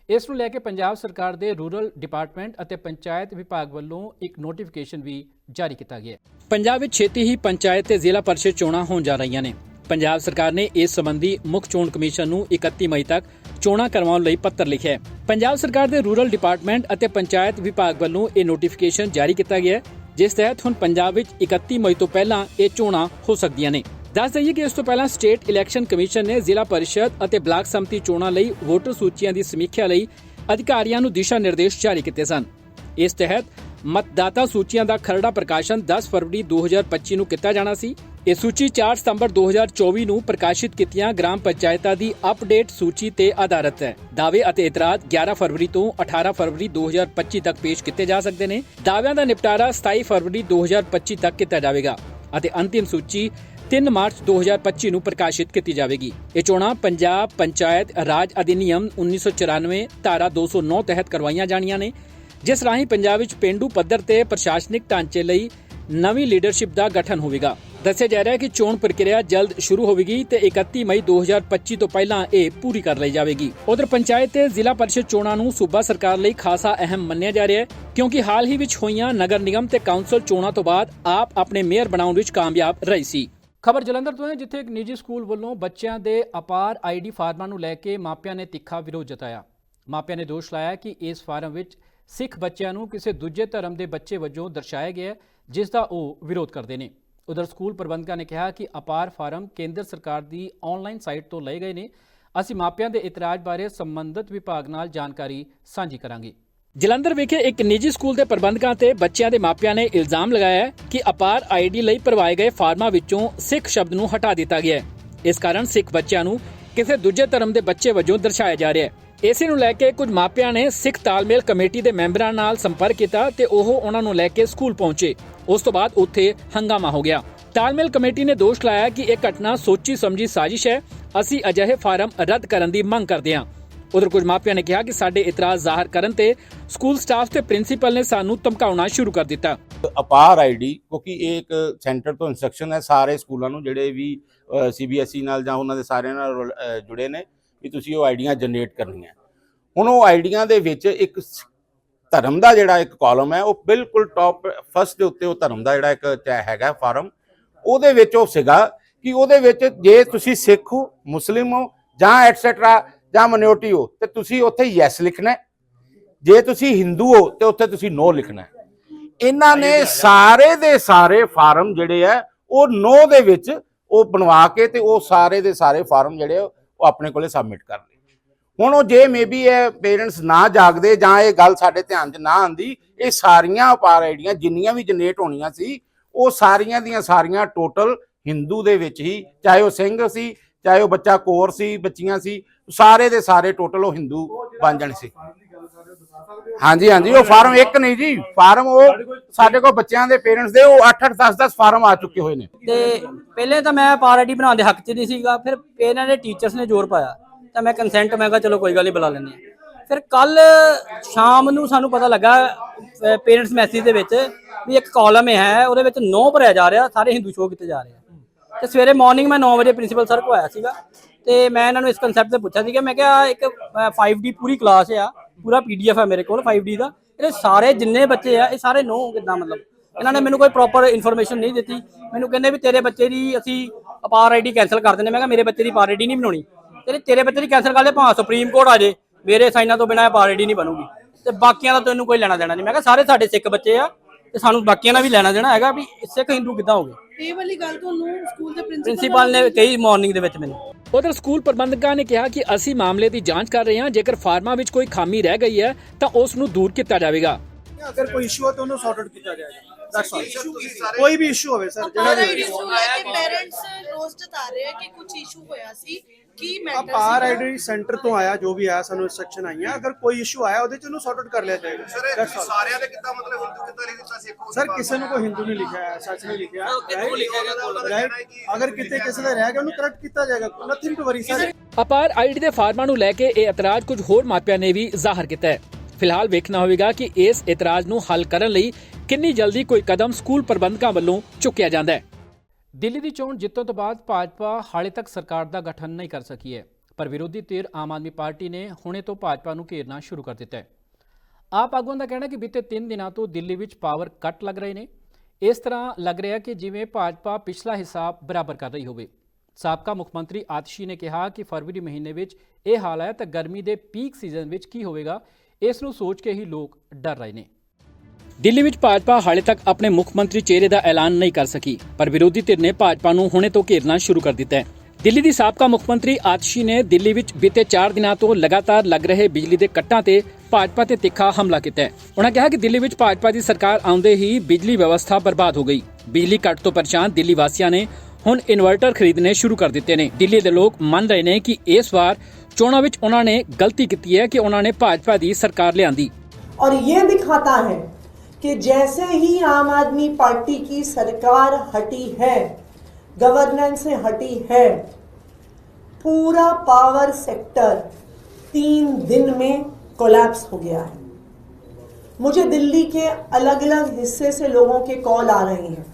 ਇਸ ਨੂੰ ਲੈ ਕੇ ਪੰਜਾਬ ਸਰਕਾਰ ਦੇ ਰੂਰਲ ਡਿਪਾਰਟਮੈਂਟ ਅਤੇ ਪੰਚਾਇਤ ਵਿਭਾਗ ਵੱਲੋਂ ਇੱਕ ਨੋਟੀਫਿਕੇਸ਼ਨ ਵੀ ਜਾਰੀ ਕੀਤਾ ਗਿਆ ਹੈ। ਪੰਜਾਬ ਵਿੱਚ ਛੇਤੀ ਹੀ ਪੰਚਾਇਤ ਤੇ ਜ਼ਿਲ੍ਹਾ ਪਰਿਸ਼ਦ ਚੋਣਾਂ ਹੋਣ ਜਾ ਰਹੀਆਂ ਨੇ। ਪੰਜਾਬ ਸਰਕਾਰ ਨੇ ਇਸ ਸੰਬੰਧੀ ਮੁੱਖ ਚੋਣ ਕਮਿਸ਼ਨ ਨੂੰ 31 ਮਈ ਤੱਕ ਚੋਣਾਂ ਕਰਵਾਉਣ ਲਈ ਪੱਤਰ ਲਿਖਿਆ ਹੈ। ਪੰਜਾਬ ਸਰਕਾਰ ਦੇ ਰੂਰਲ ਡਿਪਾਰਟਮੈਂਟ ਅਤੇ ਪੰਚਾਇਤ ਵਿਭਾਗ ਵੱਲੋਂ ਇਹ ਨੋਟੀਫਿਕੇਸ਼ਨ ਜਾਰੀ ਕੀਤਾ ਗਿਆ ਹੈ, ਜਿਸ ਤਹਿਤ ਹੁਣ ਪੰਜਾਬ ਵਿੱਚ 31 ਮਈ ਤੋਂ ਪਹਿਲਾਂ ਇਹ ਚੋਣਾਂ ਹੋ ਸਕਦੀਆਂ ਨੇ। ਦੱਸ ਦਈਏ ਕਿ ਇਸ ਤੋਂ ਪਹਿਲਾਂ ਸਟੇਟ ਇਲੈਕਸ਼ਨ ਕਮਿਸ਼ਨ ਨੇ ਜ਼ਿਲ੍ਹਾ ਪਰਿਸ਼ਦ ਅਤੇ ਬਲਾਕ ਸੰਮਤੀ ਚੋਣਾਂ ਲਈ ਵੋਟਰ ਸੂਚੀਆਂ ਦੀ ਸਮੀਖਿਆ ਲਈ ਅਧਿਕਾਰੀਆਂ ਨੂੰ ਦਿਸ਼ਾ ਨਿਰਦੇਸ਼ ਜਾਰੀ ਕੀਤੇ ਸਨ। ਇਸ ਤਹਿਤ ਮਤਦਾਤਾ ਸੂਚੀਆਂ ਦਾ ਖਰੜਾ ਪ੍ਰਕਾਸ਼ਨ 10 ਫਰਵਰੀ 2025 ਨੂੰ ਕੀਤਾ ਜਾਣਾ ਸੀ ਇਹ ਸੂਚੀ 4 ਸਤੰਬਰ 2024 ਨੂੰ ਪ੍ਰਕਾਸ਼ਿਤ ਕੀਤੀਆਂ ਗ੍ਰਾਮ ਪੰਚਾਇਤਾਂ ਦੀ ਅਪਡੇਟ ਸੂਚੀ ਤੇ ਆਧਾਰਿਤ ਹੈ ਦਾਅਵੇ ਅਤੇ ਇਤਰਾਜ਼ 11 ਫਰਵਰੀ ਤੋਂ 18 ਫਰਵਰੀ 2025 ਤੱਕ ਪੇਸ਼ ਕੀਤੇ ਜਾ ਸਕਦੇ ਨੇ ਦਾਅਵਿਆਂ ਦਾ ਨਿਪਟਾਰਾ 27 ਫਰਵਰੀ 2025 ਤੱਕ ਕੀਤਾ ਜਾਵੇਗਾ ਅਤੇ ਅੰਤਿਮ ਸੂਚੀ 3 ਮਾਰਚ 2025 ਨੂੰ ਪ੍ਰਕਾਸ਼ਿਤ ਕੀਤੀ ਜਾਵੇਗੀ ਇਹ ਚੋਣਾਂ ਪੰਜਾਬ ਪੰਚਾਇਤ ਰਾਜ ਅਧਿਨਿਯਮ 1994 ਧਾਰਾ 209 ਤਹਿਤ ਕਰਵਾਈਆਂ ਜਾਣੀਆਂ ਨੇ ਜਿਸ ਰਾਹੀਂ ਪੰਜਾਬ ਵਿੱਚ ਪਿੰਡੂ ਪੱਧਰ ਤੇ ਪ੍ਰਸ਼ਾਸਨਿਕ ਢਾਂਚੇ ਲਈ ਨਵੀਂ ਲੀਡਰਸ਼ਿਪ ਦਾ ਗਠਨ ਹੋਵੇਗਾ। ਦੱਸਿਆ ਜਾ ਰਿਹਾ ਹੈ ਕਿ ਚੋਣ ਪ੍ਰਕਿਰਿਆ ਜਲਦ ਸ਼ੁਰੂ ਹੋਵੇਗੀ ਤੇ 31 ਮਈ 2025 ਤੋਂ ਪਹਿਲਾਂ ਇਹ ਪੂਰੀ ਕਰ ਲਈ ਜਾਵੇਗੀ। ਉਧਰ ਪੰਚਾਇਤ ਤੇ ਜ਼ਿਲ੍ਹਾ ਪਰਿਸ਼ਦ ਚੋਣਾਂ ਨੂੰ ਸੂਬਾ ਸਰਕਾਰ ਲਈ ਖਾਸਾ ਅਹਿਮ ਮੰਨਿਆ ਜਾ ਰਿਹਾ ਹੈ, ਕਿਉਂਕਿ ਹਾਲ ਹੀ ਵਿੱਚ ਹੋਈਆਂ ਨਗਰ ਨਿਗਮ ਤੇ ਕਾਉਂਸਲ ਚੋਣਾਂ ਤੋਂ ਬਾਅਦ ਆਪ ਆਪਣੇ ਮੇਅਰ ਬਣਾਉਣ ਵਿੱਚ ਕਾਮਯਾਬ ਰਹੀ ਸੀ। ਖਬਰ ਜਲੰਧਰ ਤੋਂ ਹੈ, ਜਿੱਥੇ ਇੱਕ ਨਿੱਜੀ ਸਕੂਲ ਵੱਲੋਂ ਬੱਚਿਆਂ ਦੇ ਅਪਾਰ ਆਈਡੀ ਫਾਰਮਾਂ ਨੂੰ ਲੈ ਕੇ ਮਾਪਿਆਂ ਨੇ ਤਿੱਖਾ ਵਿਰੋਧ ਜਤਾਇਆ। ਮਾਪਿਆਂ ਨੇ ਦੋਸ਼ ਲਾਇਆ ਕਿ ਇਸ ਫਾਰਮ ਵਿੱਚ ਸਿੱਖ ਬੱਚਿਆਂ ਨੂੰ ਕਿਸੇ ਦੂਜੇ ਧਰਮ ਦੇ ਬੱਚੇ ਵਜੋਂ ਦਰਸਾਇਆ ਗਿਆ ਹੈ, ਜਿਸ ਦਾ ਉਹ ਵਿਰੋਧ ਕਰਦੇ ਨੇ। ਉਧਰ ਸਕੂਲ ਪ੍ਰਬੰਧਕਾਂ ਨੇ ਕਿਹਾ ਕਿ ਅਪਾਰ ਫਾਰਮ ਕੇਂਦਰ ਸਰਕਾਰ ਦੀ ਆਨਲਾਈਨ ਸਾਈਟ ਤੋਂ ਲਏ ਗਏ ਨੇ। ਅਸੀਂ ਮਾਪਿਆਂ ਦੇ ਇਤਰਾਜ਼ ਬਾਰੇ ਸੰਬੰਧਿਤ ਵਿਭਾਗ ਨਾਲ ਜਾਣਕਾਰੀ ਸਾਂਝੀ ਕਰਾਂਗੇ। ਜਲੰਧਰ ਵਿਖੇ ਇੱਕ ਨਿੱਜੀ ਸਕੂਲ ਦੇ ਪ੍ਰਬੰਧਕਾਂ ਤੇ ਬੱਚਿਆਂ ਦੇ ਮਾਪਿਆਂ ਨੇ ਇਲਜ਼ਾਮ ਲਗਾਇਆ ਹੈ ਕਿ ਅਪਾਰ ਆਈਡੀ ਲਈ ਭਰਵਾਏ ਗਏ ਫਾਰਮਾਂ ਵਿੱਚੋਂ ਸਿੱਖ ਸ਼ਬਦ ਨੂੰ ਹਟਾ ਦਿੱਤਾ ਗਿਆ ਹੈ। ਇਸ ਕਾਰਨ ਸਿੱਖ ਬੱਚਿਆਂ ਨੂੰ ਕਿਸੇ ਦੂਜੇ ਧਰਮ ਦੇ ਬੱਚੇ ਵਜੋਂ ਦਰਸਾਇਆ ਜਾ ਰਿਹਾ ਹੈ। ਇਸੇ ਨੂੰ ਲੈ ਕੇ ਕੁਝ ਮਾਪਿਆਂ ਨੇ ਸਿੱਖ ਤਾਲਮੇਲ ਕਮੇਟੀ ਦੇ ਮੈਂਬਰਾਂ ਨਾਲ ਸੰਪਰਕ ਕੀਤਾ ਤੇ ਉਹ ਉਹਨਾਂ ਨੂੰ ਲੈ ਕੇ ਸਕੂਲ ਪਹੁੰਚੇ। ਉਸ ਤੋਂ ਬਾਅਦ ਉੱਥੇ ਹੰਗਾਮਾ ਹੋ ਗਿਆ। ਤਾਲਮੇਲ ਕਮੇਟੀ ਨੇ ਦੋਸ਼ ਲਾਇਆ ਕਿ ਇਹ ਘਟਨਾ ਸੋਚੀ ਸਮਝੀ ਸਾਜ਼ਿਸ਼ ਹੈ। ਅਸੀਂ ਅਜਿਹੇ ਫਾਰਮ ਰੱਦ ਕਰਨ ਦੀ ਮੰਗ ਕਰਦੇ ਹਾਂ। ਉਧਰ ਕੁਝ ਮਾਪਿਆਂ ਨੇ ਕਿਹਾ ਕਿ ਸਾਡੇ ਇਤਰਾਜ਼ ਜ਼ਾਹਰ ਕਰਨ ਤੇ ਸਕੂਲ ਸਟਾਫ ਤੇ ਪ੍ਰਿੰਸੀਪਲ ਨੇ ਸਾਨੂੰ ਧਮਕਾਉਣਾ ਸ਼ੁਰੂ ਕਰ ਦਿੱਤਾ। ਅਪਾਰ ਆਈਡੀ ਕਿਉਂਕਿ ਇਹ ਇੱਕ ਸੈਂਟਰ ਤੋਂ ਇਨਸਟਰਕਸ਼ਨ ਹੈ। ਸਾਰੇ ਸਕੂਲਾਂ ਨੂੰ ਜਿਹੜੇ ਵੀ ਸੀਬੀਐਸਈ ਨਾਲ ਜਾਂ ਉਹਨਾਂ ਦੇ ਸਾਰਿਆਂ ਨਾਲ ਜੁੜੇ ਨੇ। ਵੀ ਤੁਸੀਂ ਉਹ ਆਈਡੀਆਂ ਜਨਰੇਟ ਕਰਨੀਆਂ ਹੁਣ ਉਹ ਆਈਡੀਆਂ ਦੇ ਵਿੱਚ ਇੱਕ ਧਰਮ ਦਾ ਜਿਹੜਾ ਇੱਕ ਕਾਲਮ ਹੈ ਉਹ ਬਿਲਕੁਲ ਟੌਪ ਫਸਟ ਦੇ ਉੱਤੇ ਉਹ ਧਰਮ ਦਾ ਜਿਹੜਾ ਇੱਕ ਹੈਗਾ ਫਾਰਮ ਉਹਦੇ ਵਿੱਚ ਉਹ ਸੀਗਾ ਕਿ ਉਹਦੇ ਵਿੱਚ ਜੇ ਤੁਸੀਂ ਸਿੱਖ ਹੋ ਮੁਸਲਿਮ ਹੋ ਜਾਂ ਐਟਸੈਟਰਾ ਜਾਂ ਮਿਨੋਰਟੀ ਹੋ ਤੇ ਤੁਸੀਂ ਉੱਥੇ ਯੈਸ ਲਿਖਣਾ। ਜੇ ਤੁਸੀਂ ਹਿੰਦੂ ਹੋ ਤੇ ਉੱਥੇ ਤੁਸੀਂ ਨੋ ਲਿਖਣਾ। ਇਹਨਾਂ ਨੇ ਸਾਰੇ ਦੇ ਸਾਰੇ ਫਾਰਮ ਜਿਹੜੇ ਆ ਉਹ ਨੋ ਦੇ ਵਿੱਚ ਉਹ ਬਣਵਾ ਕੇ ਤੇ ਉਹ ਸਾਰੇ ਦੇ ਸਾਰੇ ਫਾਰਮ ਜਿਹੜੇ ਆ, ਉਹ ਆਪਣੇ ਕੋਲੇ ਸਬਮਿਟ ਕਰ ਲਏ। ਹੁਣ ਉਹ ਜੇ ਮੇਬੀ ਇਹ ਪੇਰੈਂਟਸ ਨਾ ਜਾਗਦੇ ਜਾਂ ਇਹ ਗੱਲ ਸਾਡੇ ਧਿਆਨ 'ਚ ਨਾ ਆਂਦੀ ਇਹ ਸਾਰੀਆਂ ਅਪਾਰ ਆਈਡੀਆਂ ਜਿੰਨੀਆਂ ਵੀ ਜਨਰੇਟ ਹੋਣੀਆਂ ਸੀ, ਉਹ ਸਾਰੀਆਂ ਦੀਆਂ ਸਾਰੀਆਂ ਟੋਟਲ ਹਿੰਦੂ ਦੇ ਵਿੱਚ ਹੀ, ਚਾਹੇ ਉਹ ਸਿੰਘ ਸੀ, ਚਾਹੇ ਉਹ ਬੱਚਾ ਕੋਰ ਸੀ, ਬੱਚੀਆਂ ਸੀ, ਸਾਰੇ ਦੇ ਸਾਰੇ ਟੋਟਲ ਉਹ ਹਿੰਦੂ ਬਣ ਜਾਣੇ ਸੀ। ਹਾਂਜੀ ਹਾਂਜੀ ਉਹ ਫਾਰਮ ਇੱਕ ਨਹੀਂ ਜੀ ਫਾਰਮ ਉਹ ਸਾਡੇ ਕੋਲ ਬੱਚਿਆਂ ਦੇ ਪੇਰੈਂਟਸ ਦੇ ਉਹ 8 8 10 10 ਫਾਰਮ ਆ ਚੁੱਕੇ ਹੋਏ ਨੇ। ਤੇ ਪਹਿਲੇ ਤਾਂ ਮੈਂ ਪਾਰ ਆਈਡੀ ਬਣਾਉਣ ਦੇ ਹੱਕ 'ਚ ਨਹੀਂ ਸੀਗਾ ਫਿਰ ਇਹਨਾਂ ਦੇ ਟੀਚਰਸ ਨੇ ਜ਼ੋਰ ਪਾਇਆ। ਤਾਂ ਮੈਂ ਕੰਸੈਂਟ ਮੈਂ ਕਿਹਾ ਚਲੋ ਕੋਈ ਗੱਲ ਨਹੀਂ ਬੁਲਾ ਲੈਂਦੇ ਹਾਂ। ਫਿਰ ਕੱਲ ਸ਼ਾਮ ਨੂੰ ਸਾਨੂੰ ਪਤਾ ਲੱਗਾ ਪੇਰੈਂਟਸ ਮੈਸੇਜ ਦੇ ਵਿੱਚ ਵੀ ਇੱਕ ਕਾਲਮ ਹੈ ਉਹਦੇ ਵਿੱਚ ਨੋ ਭਰਿਆ ਜਾ ਰਿਹਾ ਸਾਰੇ ਹਿੰਦੂ ਸ਼ੋਅ ਕੀਤੇ ਜਾ ਰਹੇ ਆ। ਤੇ ਸਵੇਰੇ ਮਾਰਨਿੰਗ ਮੈਂ 9 ਵਜੇ ਪ੍ਰਿੰਸੀਪਲ ਸਰ ਕੋ ਆਇਆ ਸੀਗਾ ਤੇ ਮੈਂ ਇਹਨਾਂ ਨੂੰ ਇਸ ਕਨਸੈਪਟ ਤੇ ਪੁੱਛਿਆ ਸੀਗਾ ਮੈਂ ਕਿਹਾ ਇੱਕ ਅ, 5D ਪੂਰੀ ਕਲਾਸ ਆ ਪੂਰਾ ਪੀਡੀਐਫ ਹੈ ਮੇਰੇ ਕੋਲ 5D ਦਾ। ਇਹਦੇ ਸਾਰੇ ਜਿੰਨੇ ਬੱਚੇ ਆ ਇਹ ਸਾਰੇ ਨੋ ਕਿੱਦਾਂ ਮਤਲਬ। ਇਹਨਾਂ ਨੇ ਮੈਨੂੰ ਕੋਈ ਪ੍ਰੋਪਰ ਇਨਫੋਰਮੇਸ਼ਨ ਨਹੀਂ ਦਿੱਤੀ। ਮੈਨੂੰ ਕਹਿੰਦੇ ਵੀ ਤੇਰੇ ਬੱਚੇ ਦੀ ਅਸੀਂ ਅਪਾਰ ਆਈਡੀ ਕੈਨਸਲ ਕਰ ਦਿੰਦੇ। ਮੈਂ ਕਿਹਾ ਮੇਰੇ ਬੱਚੇ ਦੀ ਪਾਰ ਆਈਡੀ ਨਹੀਂ ਬਣਾਉਣੀ। ਤੇਰੇ ਤੇਰੇ ਬੱਚੇ ਦੀ ਕੈਨਸਲ ਕਰ ਦੇ ਭਾਵੇਂ ਸੁਪਰੀਮ ਕੋਰਟ ਆ ਜੇ। ਮੇਰੇ ਸਾਈਨਾਂ ਤੋਂ ਬਿਨਾਂ ਪਾਰ ਆਈਡੀ ਨਹੀਂ ਬਣੂਗੀ। ਤੇ ਬਾਕੀਆਂ ਦਾ ਤੈਨੂੰ ਕੋਈ ਲੈਣਾ ਦੇਣਾ ਨਹੀਂ। ਮੈਂ ਕਿਹਾ ਸਾਰੇ ਸਾਡੇ ਸਿੱਖ ਬੱਚੇ ਆ ਤੇ ਸਾਨੂੰ ਬਾਕੀਆਂ ਦਾ ਵੀ ਲੈਣਾ ਦੇਣਾ ਹੈਗਾ ਵੀ ਸਿੱਖ ਹਿੰਦੂ ਕਿੱਦਾਂ ਹੋ ਗਏ ਇਹ ਵਾਲੀ ਗੱਲ ਤੁਹਾਨੂੰ ਸਕੂਲ ਦੇ ਪ੍ਰਿੰਸੀਪਲ ਨੇ ਕਹੀ ਮਾਰਨਿੰਗ ਦੇ ਵਿੱਚ ਮੈਨੂੰ। ਉਧਰ ਸਕੂਲ ਪ੍ਰਬੰਧਕਾਂ ਨੇ ਕਿਹਾ ਕਿ ਅਸੀਂ ਮਾਮਲੇ ਦੀ ਜਾਂਚ ਕਰ ਰਹੇ ਹਾਂ। ਜੇਕਰ ਫਾਰਮਾਂ ਵਿੱਚ ਕੋਈ ਖਾਮੀ ਰਹਿ ਗਈ ਹੈ ਤਾਂ ਉਸ ਨੂੰ ਦੂਰ ਕੀਤਾ ਜਾਵੇਗਾ। ਅਗਰ ਕੋਈ ਇਸ਼ੂ ਹੋ ਤਾਂ ਉਹਨੂੰ ਸੌਰਟ ਆਊਟ ਕੀਤਾ ਜਾਏਗਾ। ਦੈਟਸ ਆਲ ਕੋਈ ਵੀ ਇਸ਼ੂ ਹੋਵੇ ਸਰ ਜਿਹੜਾ ਵੀ ਇਸ਼ੂ ਹੈ ਕਿ ਪੇਰੈਂਟਸ ਜਤਾ ਰਹੇ ਆ ਕਿ ਕੁਝ ਇਸ਼ੂ ਹੋਇਆ ਸੀ ਕੀ ਆ ਮੈਟਰ ਪਾਰ ਆਈਡੀ ਸੈਂਟਰ ਤੋਂ ਆਇਆ ਜੋ ਵੀ ਆਇਆ ਸਾਨੂੰ ਇਨਸਟਰਕਸ਼ਨ ਆਈਆਂ। ਅਗਰ ਕੋਈ ਇਸ਼ੂ ਆਇਆ ਉਹਦੇ ਚ ਉਹਨੂੰ ਸੌਰਟ ਆਊਟ ਕਰ ਲਿਆ ਜਾਏਗਾ। That's all. ਸਾਰਿਆਂ ਦੇ ਕਿੱਦਾਂ ਮਤਲਬ ਹਿੰਦੂ ਕਿੱਦਾਂ ਲਿਖ? ਦਿੱਤਾ ਸਿੱਖ ਸਰ ਕਿਸੇ ਨੂੰ ਕੋਈ ਹਿੰਦੂ ਨਹੀਂ ਲਿਖਿਆ ਹੈ ਸੱਚ ਨਹੀਂ ਲਿਖਿਆ। Right? ਅਗਰ ਕਿਤੇ ਕਿਸੇ ਦਾ ਰਹਿ ਗਿਆ ਉਹਨੂੰ ਕਰੈਕਟ ਕੀਤਾ ਜਾਏਗਾ। Nothing to worry sir Apaar ID ਦੇ ਫਾਰਮਾਂ ਨੂੰ ਲੈ ਕੇ ਇਹ ਇਤਰਾਜ਼ ਕੁਝ ਹੋਰ ਮਾਪਿਆਂ ਨੇ ਵੀ ਜ਼ਾਹਰ ਕੀਤਾ ਹੈ। ਫਿਲਹਾਲ ਵੇਖਣਾ ਹੋਵੇਗਾ ਕਿ ਇਸ ਇਤਰਾਜ਼ ਨੂੰ ਹੱਲ ਕਰਨ ਲਈ ਕਿੰਨੀ ਜਲਦੀ ਕੋਈ ਕਦਮ ਸਕੂਲ ਪ੍ਰਬੰਧਕਾਂ ਵੱਲੋਂ ਚੁੱਕਿਆ ਜਾਂਦਾ ਹੈ। ਦਿੱਲੀ ਦੀ ਚੋਣ ਜਿੱਤਣ ਤੋਂ ਬਾਅਦ ਭਾਜਪਾ ਹਾਲੇ ਤੱਕ ਸਰਕਾਰ ਦਾ ਗਠਨ ਨਹੀਂ ਕਰ ਸਕੀ ਹੈ, ਪਰ ਵਿਰੋਧੀ ਧਿਰ ਆਮ ਆਦਮੀ ਪਾਰਟੀ ਨੇ ਹੁਣੇ ਤੋਂ ਭਾਜਪਾ ਨੂੰ ਘੇਰਨਾ ਸ਼ੁਰੂ ਕਰ ਦਿੱਤਾ ਹੈ। ਆਪ ਆਗੂਆਂ ਦਾ ਕਹਿਣਾ ਹੈ ਕਿ ਬੀਤੇ 3 ਦਿਨਾਂ ਤੋਂ ਦਿੱਲੀ ਵਿੱਚ ਪਾਵਰ ਕੱਟ ਲੱਗ ਰਹੇ ਨੇ। ਇਸ ਤਰ੍ਹਾਂ ਲੱਗ ਰਿਹਾ ਕਿ ਜਿਵੇਂ ਭਾਜਪਾ ਪਿਛਲਾ ਹਿਸਾਬ ਬਰਾਬਰ ਕਰ ਰਹੀ ਹੋਵੇ। ਸਾਬਕਾ ਮੁੱਖ ਮੰਤਰੀ ਆਤਸ਼ੀ ਨੇ ਕਿਹਾ ਕਿ ਫਰਵਰੀ ਮਹੀਨੇ ਵਿੱਚ ਇਹ ਹਾਲ ਹੈ ਤਾਂ ਗਰਮੀ ਦੇ ਪੀਕ ਸੀਜ਼ਨ ਵਿੱਚ ਕੀ ਹੋਵੇਗਾ, ਇਸ ਨੂੰ ਸੋਚ ਕੇ ਹੀ ਲੋਕ ਡਰ ਰਹੇ ਨੇ। ਦਿੱਲੀ ਵਿੱਚ ਭਾਜਪਾ ਹਾਲੇ ਤੱਕ ਆਪਣੇ ਮੁੱਖ ਮੰਤਰੀ ਚਿਹਰੇ ਦਾ ਐਲਾਨ ਨਹੀਂ ਕਰ ਸਕੀ, ਪਰ ਵਿਰੋਧੀ ਧਿਰ ਨੇ ਭਾਜਪਾ ਨੂੰ ਹੁਣੇ ਤੋਂ ਘੇਰਨਾ ਸ਼ੁਰੂ ਕਰ ਦਿੱਤਾ ਹੈ। ਦਿੱਲੀ ਦੀ ਸਾਬਕਾ ਮੁੱਖ ਮੰਤਰੀ ਆਤਸ਼ੀ ਨੇ ਦਿੱਲੀ ਵਿੱਚ ਬੀਤੇ 4 ਦਿਨਾਂ ਤੋਂ ਲਗਾਤਾਰ ਲੱਗ ਰਹੇ ਬਿਜਲੀ ਦੇ ਕੱਟਾਂ ਤੇ ਭਾਜਪਾ ਤੇ ਤਿੱਖਾ ਹਮਲਾ ਕੀਤਾ ਹੈ। ਉਹਨਾਂ ਕਿਹਾ ਕਿ ਦਿੱਲੀ ਵਿੱਚ ਭਾਜਪਾ ਦੀ ਸਰਕਾਰ ਆਉਂਦੇ ਹੀ ਬਿਜਲੀ ਵਿਵਸਥਾ ਬਰਬਾਦ ਹੋ ਗਈ। ਬਿਜਲੀ ਕੱਟ ਤੋਂ ਪਰੇਸ਼ਾਨ ਦਿੱਲੀ ਵਾਸੀਆਂ ਨੇ ਹੁਣ ਇਨਵਰਟਰ ਖਰੀਦਨੇ ਸ਼ੁਰੂ ਕਰ ਦਿੱਤੇ ਨੇ। ਦਿੱਲੀ ਦੇ ਲੋਕ ਮੰਨ ਰਹੇ ਨੇ ਕਿ ਇਸ ਵਾਰ ਚੋਣਾਂ ਵਿੱਚ ਉਹਨਾਂ ਨੇ ਗਲਤੀ ਕੀਤੀ ਹੈ ਕਿ ਉਹਨਾਂ ਨੇ ਭਾਜਪਾ ਦੀ ਸਰਕਾਰ ਲਿਆਂਦੀ। ਔਰ ਇਹ ਦਿਖਾਤਾ ਹੈ कि जैसे ही आम आदमी पार्टी की सरकार हटी है गवर्नेंस से हटी है, पूरा पावर सेक्टर तीन दिन में कोलैप्स हो गया है। मुझे दिल्ली के अलग अलग हिस्से से लोगों के कॉल आ रहे हैं।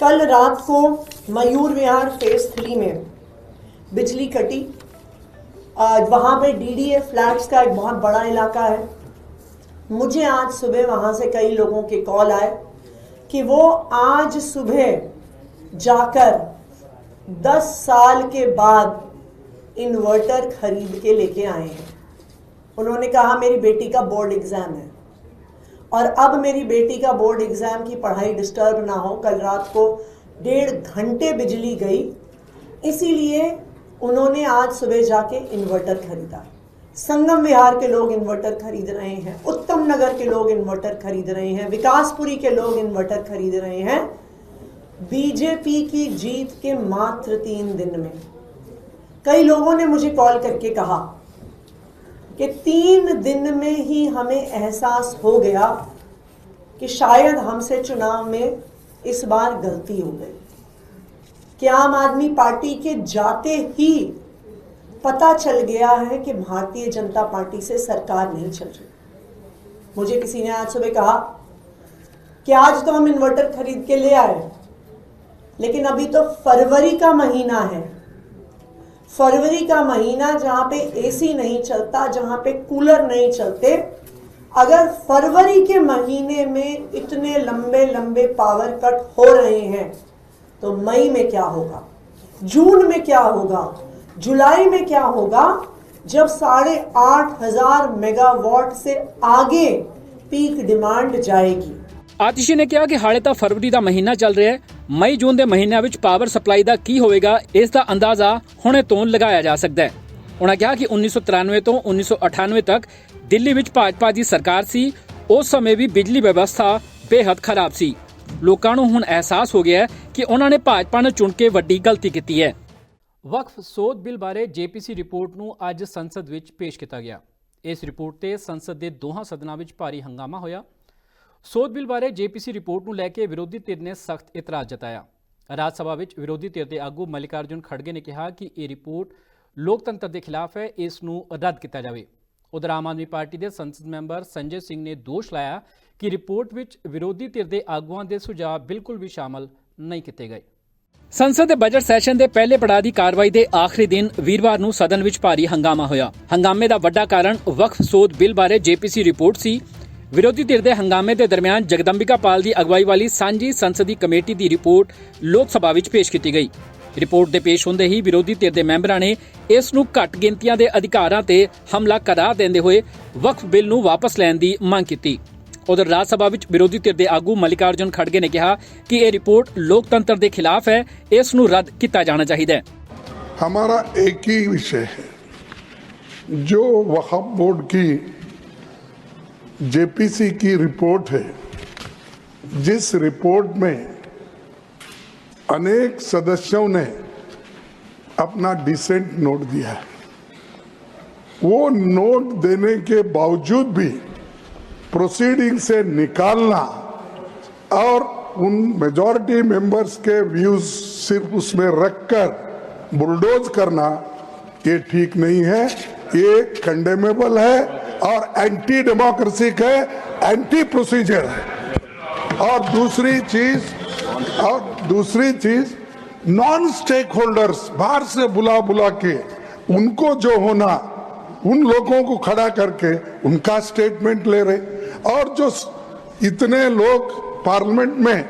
कल रात को मयूर विहार फ़ेज़ थ्री में बिजली कटी। वहाँ पे डीडीए फ्लैट्स का एक बहुत बड़ा इलाका है। मुझे आज सुबह वहाँ से कई लोगों के कॉल आए कि वो आज सुबह जाकर 10 साल के बाद इन्वर्टर खरीद के लेके आए हैं। उन्होंने कहा, मेरी बेटी का बोर्ड एग्ज़ाम है और अब मेरी बेटी का बोर्ड एग्ज़ाम की पढ़ाई डिस्टर्ब ना हो। कल रात को डेढ़ घंटे बिजली गई, इसीलिए उन्होंने आज सुबह जाके इन्वर्टर खरीदा। संगम विहार के लोग इन्वर्टर खरीद रहे हैं, उत्तम नगर के लोग इन्वर्टर खरीद रहे हैं, विकासपुरी के लोग इन्वर्टर खरीद रहे हैं। बीजेपी की जीत के मात्र तीन दिन में। कई लोगों ने मुझे कॉल करके कहा कि तीन दिन में ही हमें एहसास हो गया कि शायद हमसे चुनाव में इस बार गलती हो गई। कि आम आदमी पार्टी के जाते ही पता चल गया है कि भारतीय जनता पार्टी से सरकार नहीं चल रही। मुझे किसी ने आज सुबह कहा कि आज तो हम इन्वर्टर खरीद के ले आए, लेकिन अभी तो फरवरी का महीना है। फरवरी का महीना जहाँ पे एसी नहीं चलता, जहाँ पे कूलर नहीं चलते, अगर फरवरी के महीने में इतने लंबे लंबे पावर कट हो रहे हैं तो मई में क्या होगा? जून में क्या होगा? जुलाई में क्या होगा? जब साढ़े आठ हजार मेगावाट से आगे ਪੀਕ ਡਿਮਾਂਡ ਜਾਏਗੀ ਆਤਿਸ਼ੀ ਨੇ ਕਿਹਾ ਕਿ ਹਾਲੇ ਤਾਂ ਫਰਵਰੀ ਦਾ ਮਹੀਨਾ ਚੱਲ ਰਿਹਾ ਹੈ ਮਈ ਜੂਨ ਦੇ ਮਹੀਨਿਆਂ ਵਿੱਚ ਪਾਵਰ ਸਪਲਾਈ ਦਾ ਕੀ ਹੋਵੇਗਾ ਇਸ ਦਾ ਅੰਦਾਜ਼ਾ ਹੁਣੇ ਤੋਂ ਲਗਾਇਆ ਜਾ ਸਕਦਾ ਹੈ ਉਹਨਾਂ ਕਿਹਾ ਕਿ 1993 ਤੋਂ 1998 ਤੱਕ ਦਿੱਲੀ ਵਿੱਚ ਭਾਜਪਾ ਦੀ ਸਰਕਾਰ ਸੀ ਉਸ ਸਮੇਂ ਵੀ ਬਿਜਲੀ ਵਿਵਸਥਾ ਬੇहद ਖਰਾਬ ਸੀ ਲੋਕਾਂ ਨੂੰ ਹੁਣ ਅਹਿਸਾਸ ਹੋ ਗਿਆ ਹੈ ਕਿ ਉਹਨਾਂ ਨੇ ਭਾਜਪਾ ਨੂੰ ਚੁਣ ਕੇ ਵੱਡੀ ਗਲਤੀ ਕੀਤੀ ਹੈ ਵਕਫ ਸੋਧ ਬਿੱਲ ਬਾਰੇ ਜੇਪੀਸੀ ਰਿਪੋਰਟ ਨੂੰ ਅੱਜ ਸੰਸਦ ਵਿੱਚ ਪੇਸ਼ ਕੀਤਾ ਗਿਆ। ਇਸ ਰਿਪੋਰਟ ਤੇ ਸੰਸਦ ਦੇ ਦੋਹਾਂ ਸਦਨਾਂ ਵਿੱਚ ਭਾਰੀ ਹੰਗਾਮਾ ਹੋਇਆ। ਸੋਧ ਬਿੱਲ ਬਾਰੇ ਜੇਪੀਸੀ ਰਿਪੋਰਟ ਨੂੰ ਲੈ ਕੇ ਵਿਰੋਧੀ ਧਿਰ ਨੇ ਸਖਤ ਇਤਰਾਜ਼ ਜਤਾਇਆ। ਰਾਜ ਸਭਾ ਵਿੱਚ ਵਿਰੋਧੀ ਧਿਰ ਦੇ ਆਗੂ ਮਲਿਕਾਰਜੁਨ ਖੜਗੇ ਨੇ ਕਿਹਾ ਕਿ ਇਹ ਰਿਪੋਰਟ ਲੋਕਤੰਤਰ ਦੇ ਖਿਲਾਫ ਹੈ, ਇਸ ਨੂੰ ਰੱਦ ਕੀਤਾ ਜਾਵੇ। ਉਧਰ ਆਮ ਆਦਮੀ ਪਾਰਟੀ ਦੇ ਸੰਸਦ ਮੈਂਬਰ ਸੰਜੇ ਸਿੰਘ ਨੇ ਦੋਸ਼ ਲਾਇਆ ਕਿ ਰਿਪੋਰਟ ਵਿੱਚ ਵਿਰੋਧੀ ਧਿਰ ਦੇ ਆਗੂਆਂ ਦੇ ਸੁਝਾਅ ਬਿਲਕੁਲ ਵੀ ਸ਼ਾਮਲ ਨਹੀਂ ਕੀਤੇ ਗਏ। ਸੰਸਦ ਦੇ ਬਜਟ ਸੈਸ਼ਨ ਦੇ ਪਹਿਲੇ ਪੜਾਅ ਦੀ ਕਾਰਵਾਈ ਦੇ ਆਖਰੀ ਦਿਨ ਵੀਰਵਾਰ ਨੂੰ ਸਦਨ ਵਿੱਚ ਭਾਰੀ ਹੰਗਾਮਾ ਹੋਇਆ। ਹੰਗਾਮੇ ਦਾ ਵੱਡਾ ਕਾਰਨ ਵਕਫ ਸੋਧ ਬਿੱਲ ਬਾਰੇ ਜੇਪੀਸੀ ਰਿਪੋਰਟ ਸੀ। ਵਿਰੋਧੀ ਧਿਰ ਦੇ ਹੰਗਾਮੇ ਦੇ ਦਰਮਿਆਨ ਜਗਦੰਬਿਕਾ ਪਾਲ ਦੀ ਅਗਵਾਈ ਵਾਲੀ ਸਾਂਝੀ ਸੰਸਦੀ ਕਮੇਟੀ ਦੀ ਰਿਪੋਰਟ ਲੋਕ ਸਭਾ ਵਿੱਚ ਪੇਸ਼ ਕੀਤੀ ਗਈ। ਰਿਪੋਰਟ ਦੇ ਪੇਸ਼ ਹੁੰਦੇ ਹੀ ਵਿਰੋਧੀ ਧਿਰ ਦੇ ਮੈਂਬਰਾਂ ਨੇ ਇਸ ਨੂੰ ਘੱਟ ਗਿਣਤੀਆਂ ਦੇ ਅਧਿਕਾਰਾਂ ਤੇ ਹਮਲਾ ਕਰਾਰ ਦਿੰਦੇ ਹੋਏ ਵਕਫ ਬਿੱਲ ਨੂੰ ਵਾਪਸ ਲੈਣ ਦੀ ਮੰਗ ਕੀਤੀ। ਉਧਰ ਰਾਜ ਸਭਾ ਵਿੱਚ ਵਿਰੋਧੀ ਧਿਰ ਦੇ ਆਗੂ ਮਲਿਕਾਰਜੁਨ ਖੜਗੇ ਨੇ ਕਿਹਾ ਕਿ ਇਹ ਰਿਪੋਰਟ ਲੋਕਤੰਤਰ ਦੇ ਖਿਲਾਫ ਹੈ ਇਸ ਨੂੰ ਰੱਦ ਕੀਤਾ ਜਾਣਾ ਚਾਹੀਦਾ ਹੈ हमारा एक ही विषय है जो वक्फ बोर्ड की जेपीसी की रिपोर्ट है जिस रिपोर्ट में अनेक सदस्यों ने अपना डिसेंट नोट दिया है वो नोट देने के बावजूद भी प्रोसीडिंग से निकालना और उन मेजॉरिटी मेंबर्स के व्यूज़ सिर्फ़ उसमें रखकर बुलडोज करना, ये ठीक नहीं है। ये कंडेमेबल है और एंटी डेमोक्रेसिक है एंटी प्रोसीजर है। और दूसरी चीज़, और दूसरी चीज़ नॉन स्टेक होल्डर्स बाहर से बुला बुला के उनको जो होना, उन लोगों को खड़ा करके उनका स्टेटमेंट ले रहे। और जो इतने लोग पार्लियामेंट में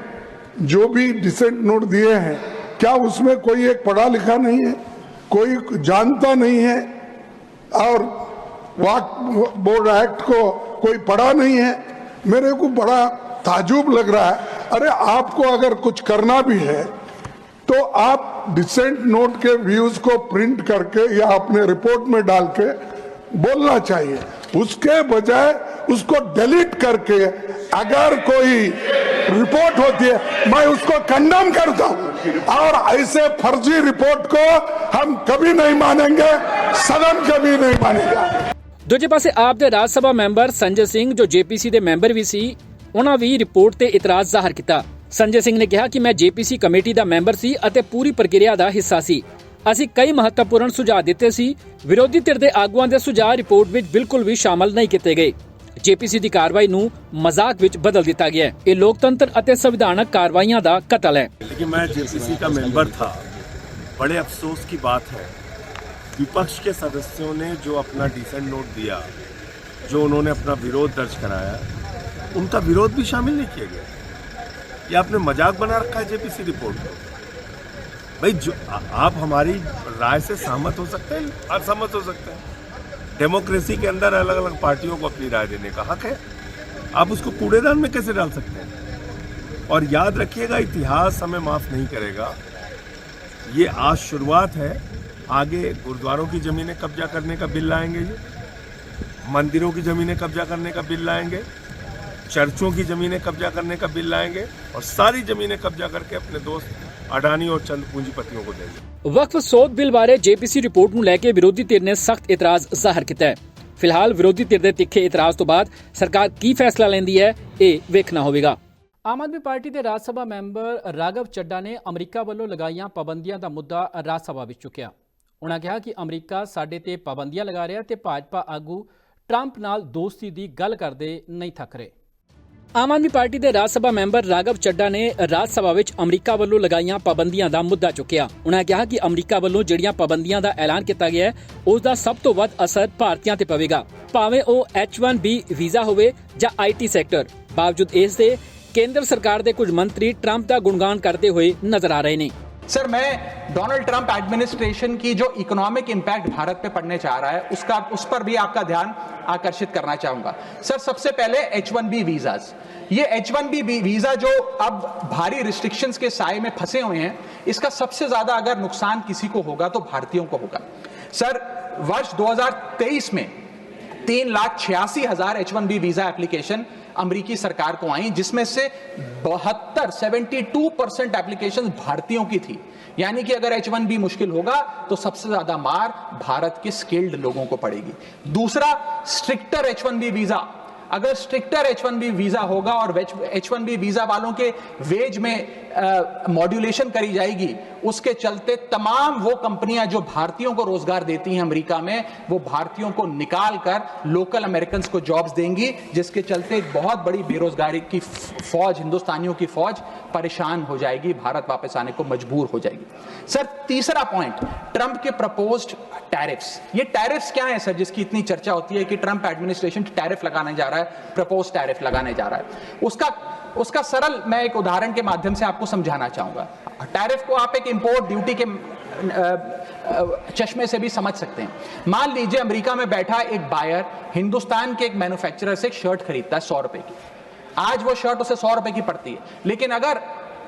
जो भी डिसेंट नोट दिए हैं, क्या उसमें कोई एक पढ़ा लिखा नहीं है? कोई जानता नहीं है? और वाक, बोर्ड एक्ट को कोई पढ़ा नहीं है? मेरे को बड़ा ताजुब लग रहा है। अरे, आपको अगर कुछ करना भी है तो आप डिसेंट नोट के व्यूज़ को प्रिंट करके या अपने रिपोर्ट में डाल के बोलना चाहिए। उसके बजाय उसको डिलीट करके अगर कोई रिपोर्ट होती है मैं उसको कंडम करता हूं और ऐसे फर्जी रिपोर्ट को हम कभी नहीं मानेंगे सदन कभी नहीं मानेगा ਦੂਜੇ ਪਾਸੇ ਆਪ ਦੇ ਰਾਜ ਸਭਾ ਮੈਂਬਰ ਸੰਜੇ ਸਿੰਘ ਜੋ ਜੇਪੀਸੀ ਦੇ ਮੈਂਬਰ ਵੀ ਸੀ ਉਹਨਾਂ ਵੀ ਰਿਪੋਰਟ ਤੇ ਇਤਰਾਜ਼ ਜ਼ਾਹਰ ਕੀਤਾ ਸੰਜੇ ਸਿੰਘ ਨੇ ਕਿਹਾ ਕਿ ਮੈਂ ਜੇਪੀਸੀ ਕਮੇਟੀ ਦਾ ਮੈਂਬਰ ਸੀ ਅਤੇ ਪੂਰੀ ਪ੍ਰਕਿਰਿਆ ਦਾ ਹਿੱਸਾ ਸੀ ਅਸੀਂ ਕਈ ਮਹੱਤਵਪੂਰਨ ਸੁਝਾਅ ਦਿੱਤੇ ਸੀ ਵਿਰੋਧੀ ਧਿਰ ਦੇ ਆਗੂਆਂ ਦੇ ਸੁਝਾਅ ਰਿਪੋਰਟ ਵਿੱਚ ਬਿਲਕੁਲ ਵੀ ਸ਼ਾਮਲ ਨਹੀਂ ਕੀਤੇ ਗਏ ਜੇਪੀਸੀ ਦੀ ਕਾਰਵਾਈ ਨੂੰ ਮਜ਼ਾਕ ਵਿੱਚ ਬਦਲ ਦਿੱਤਾ ਗਿਆ ਹੈ ਇਹ ਲੋਕਤੰਤਰ ਅਤੇ ਸੰਵਿਧਾਨਕ ਕਾਰਵਾਈਆਂ ਦਾ ਕਤਲ ਹੈ लेकिन मैं जेपीसी का मेंबर था बड़े अफसोस की बात है विपक्ष के सदस्यों ने जो अपना डिसेंट नोट दिया जो उन्होंने अपना विरोध दर्ज कराया उनका विरोध भी शामिल नहीं किया गया ये आपने मजाक बना रखा है जेपीसी रिपोर्ट को भाई जो आ- आप हमारी राय से सहमत हो सकते हैं असहमत हो सकते हैं डेमोक्रेसी के अंदर अलग अलग पार्टियों को अपनी राय देने का हक है। आप उसको कूड़ेदान में कैसे डाल सकते हैं? और याद रखिएगा, इतिहास हमें माफ़ नहीं करेगा। ये आज शुरुआत है। आगे गुरुद्वारों की जमीनें कब्जा करने का बिल लाएँगे ये। मंदिरों की जमीनें कब्जा करने का बिल लाएँगे। चर्चों की जमीनें कब्जा करने का बिल लाएँगे। और सारी जमीनें कब्जा करके अपने दोस्त अडानी और चंद पूंजीपतियों को देंगे ਵਕਫ ਸੋਧ ਬਿੱਲ ਬਾਰੇ ਜੇਪੀਸੀ ਰਿਪੋਰਟ ਨੂੰ ਲੈ ਕੇ ਵਿਰੋਧੀ ਧਿਰ ਨੇ ਸਖਤ ਇਤਰਾਜ਼ ਜ਼ਾਹਰ ਕੀਤਾ ਹੈ ਫਿਲਹਾਲ ਵਿਰੋਧੀ ਧਿਰ ਦੇ ਤਿੱਖੇ ਇਤਰਾਜ਼ ਤੋਂ ਬਾਅਦ ਸਰਕਾਰ ਕੀ ਫੈਸਲਾ ਲੈਂਦੀ ਹੈ ਇਹ ਵੇਖਣਾ ਹੋਵੇਗਾ ਆਮ ਆਦਮੀ ਪਾਰਟੀ ਦੇ ਰਾਜ ਸਭਾ ਮੈਂਬਰ ਰਾਘਵ ਚੱਡਾ ਨੇ ਅਮਰੀਕਾ ਵੱਲੋਂ ਲਗਾਈਆਂ ਪਾਬੰਦੀਆਂ ਦਾ ਮੁੱਦਾ ਰਾਜ ਸਭਾ ਵਿੱਚ ਚੁੱਕਿਆ ਉਹਨਾਂ ਕਿਹਾ ਕਿ ਅਮਰੀਕਾ ਸਾਡੇ ਤੇ ਪਾਬੰਦੀਆਂ ਲਗਾ ਰਿਹਾ ਤੇ ਭਾਜਪਾ ਆਗੂ ਟਰੰਪ ਨਾਲ ਦੋਸਤੀ ਦੀ ਗੱਲ ਕਰਦੇ ਨਹੀਂ ਥੱਕ ਰਹੇ ਆਮ ਆਦਮੀ ਪਾਰਟੀ ਦੇ ਰਾਜ ਸਭਾ ਮੈਂਬਰ ਰਾਘਵ ਚੱਡਾ ਨੇ ਰਾਜ ਸਭਾ ਵਿੱਚ ਅਮਰੀਕਾ ਵੱਲੋਂ ਲਗਾਈਆਂ ਪਾਬੰਦੀਆਂ ਦਾ ਮੁੱਦਾ ਚੁੱਕਿਆ। ਉਹਨਾਂ ਕਿਹਾ ਕਿ ਅਮਰੀਕਾ ਵੱਲੋਂ ਜਿਹੜੀਆਂ ਪਾਬੰਦੀਆਂ ਦਾ ਐਲਾਨ ਕੀਤਾ ਗਿਆ ਹੈ, ਉਸ ਦਾ ਸਭ ਤੋਂ ਵੱਧ ਅਸਰ ਭਾਰਤੀਆਂ ਤੇ ਪਵੇਗਾ। ਭਾਵੇਂ ਉਹ H1B ਵੀਜ਼ਾ ਹੋਵੇ ਜਾਂ ਆਈਟੀ ਸੈਕਟਰ। ਬਾਵਜੂਦ ਇਸ ਦੇ, ਕੇਂਦਰ ਸਰਕਾਰ ਦੇ ਕੁਝ ਮੰਤਰੀ ਟਰੰਪ ਦਾ ਗੁਣਗਾਨ ਕਰਦੇ ਹੋਏ ਨਜ਼ਰ ਆ ਰਹੇ ਨੇ। सर, मैं डोनाल्ड ट्रंप एडमिनिस्ट्रेशन की जो इकोनॉमिक इंपैक्ट भारत पे पड़ने चाह रहा है, उसका, उस पर भी आपका ध्यान आकर्षित करना चाहूँगा। सर, सबसे पहले एच वन बी वीजाज ये एच वन बी वीज़ा जो अब भारी रिस्ट्रिक्शंस के साय में फंसे हुए हैं, इसका सबसे ज़्यादा अगर नुकसान किसी को होगा तो भारतीयों को होगा। सर, वर्ष 2023 में तीन लाख छियासी हज़ार H one B visa application अमरीकी सरकार को आई, जिसमें से बहत्तर 72 परसेंट एप्लीकेशन भारतीयों की थी। यानी कि अगर एच वन बी मुश्किल होगा तो सबसे ज़्यादा मार भारत के स्किल्ड लोगों को पड़ेगी। दूसरा, stricter H one B visa. अगर stricter H one B visa होगा और एच वन बी वीज़ा वालों के वेज में मॉड्यूलेशन करी जाएगी, उसके चलते तमाम वो कंपनियाँ जो भारतीयों को रोज़गार देती हैं अमेरिका में, वो भारतीयों को निकाल कर लोकल अमेरिकन को जॉब्स देंगी, जिसके चलते एक बहुत बड़ी बेरोजगारी की फौज, हिंदुस्तानियों की फौज परेशान हो जाएगी, भारत वापस आने को मजबूर हो जाएगी। सर, तीसरा पॉइंट ट्रंप के प्रपोज्ड टैरिफ्स ये टैरिफ्स क्या है, सर, जिसकी इतनी चर्चा होती है कि ट्रंप एडमिनिस्ट्रेशन टैरिफ लगाने जा रहा है प्रपोज टैरिफ लगाने जा रहा है? उसका उसका सरल मैं एक उदाहरण के माध्यम से आपको समझाना चाहूँगा। टैरिफ को आप एक इंपोर्ट ड्यूटी के चश्मे से भी समझ सकते हैं। मान लीजिए अमेरिका में बैठा एक बायर हिंदुस्तान के एक मैन्युफैक्चरर से शर्ट खरीदता है सौ रुपए की। आज वो शर्ट उसे सौ रुपए की पड़ती है। लेकिन अगर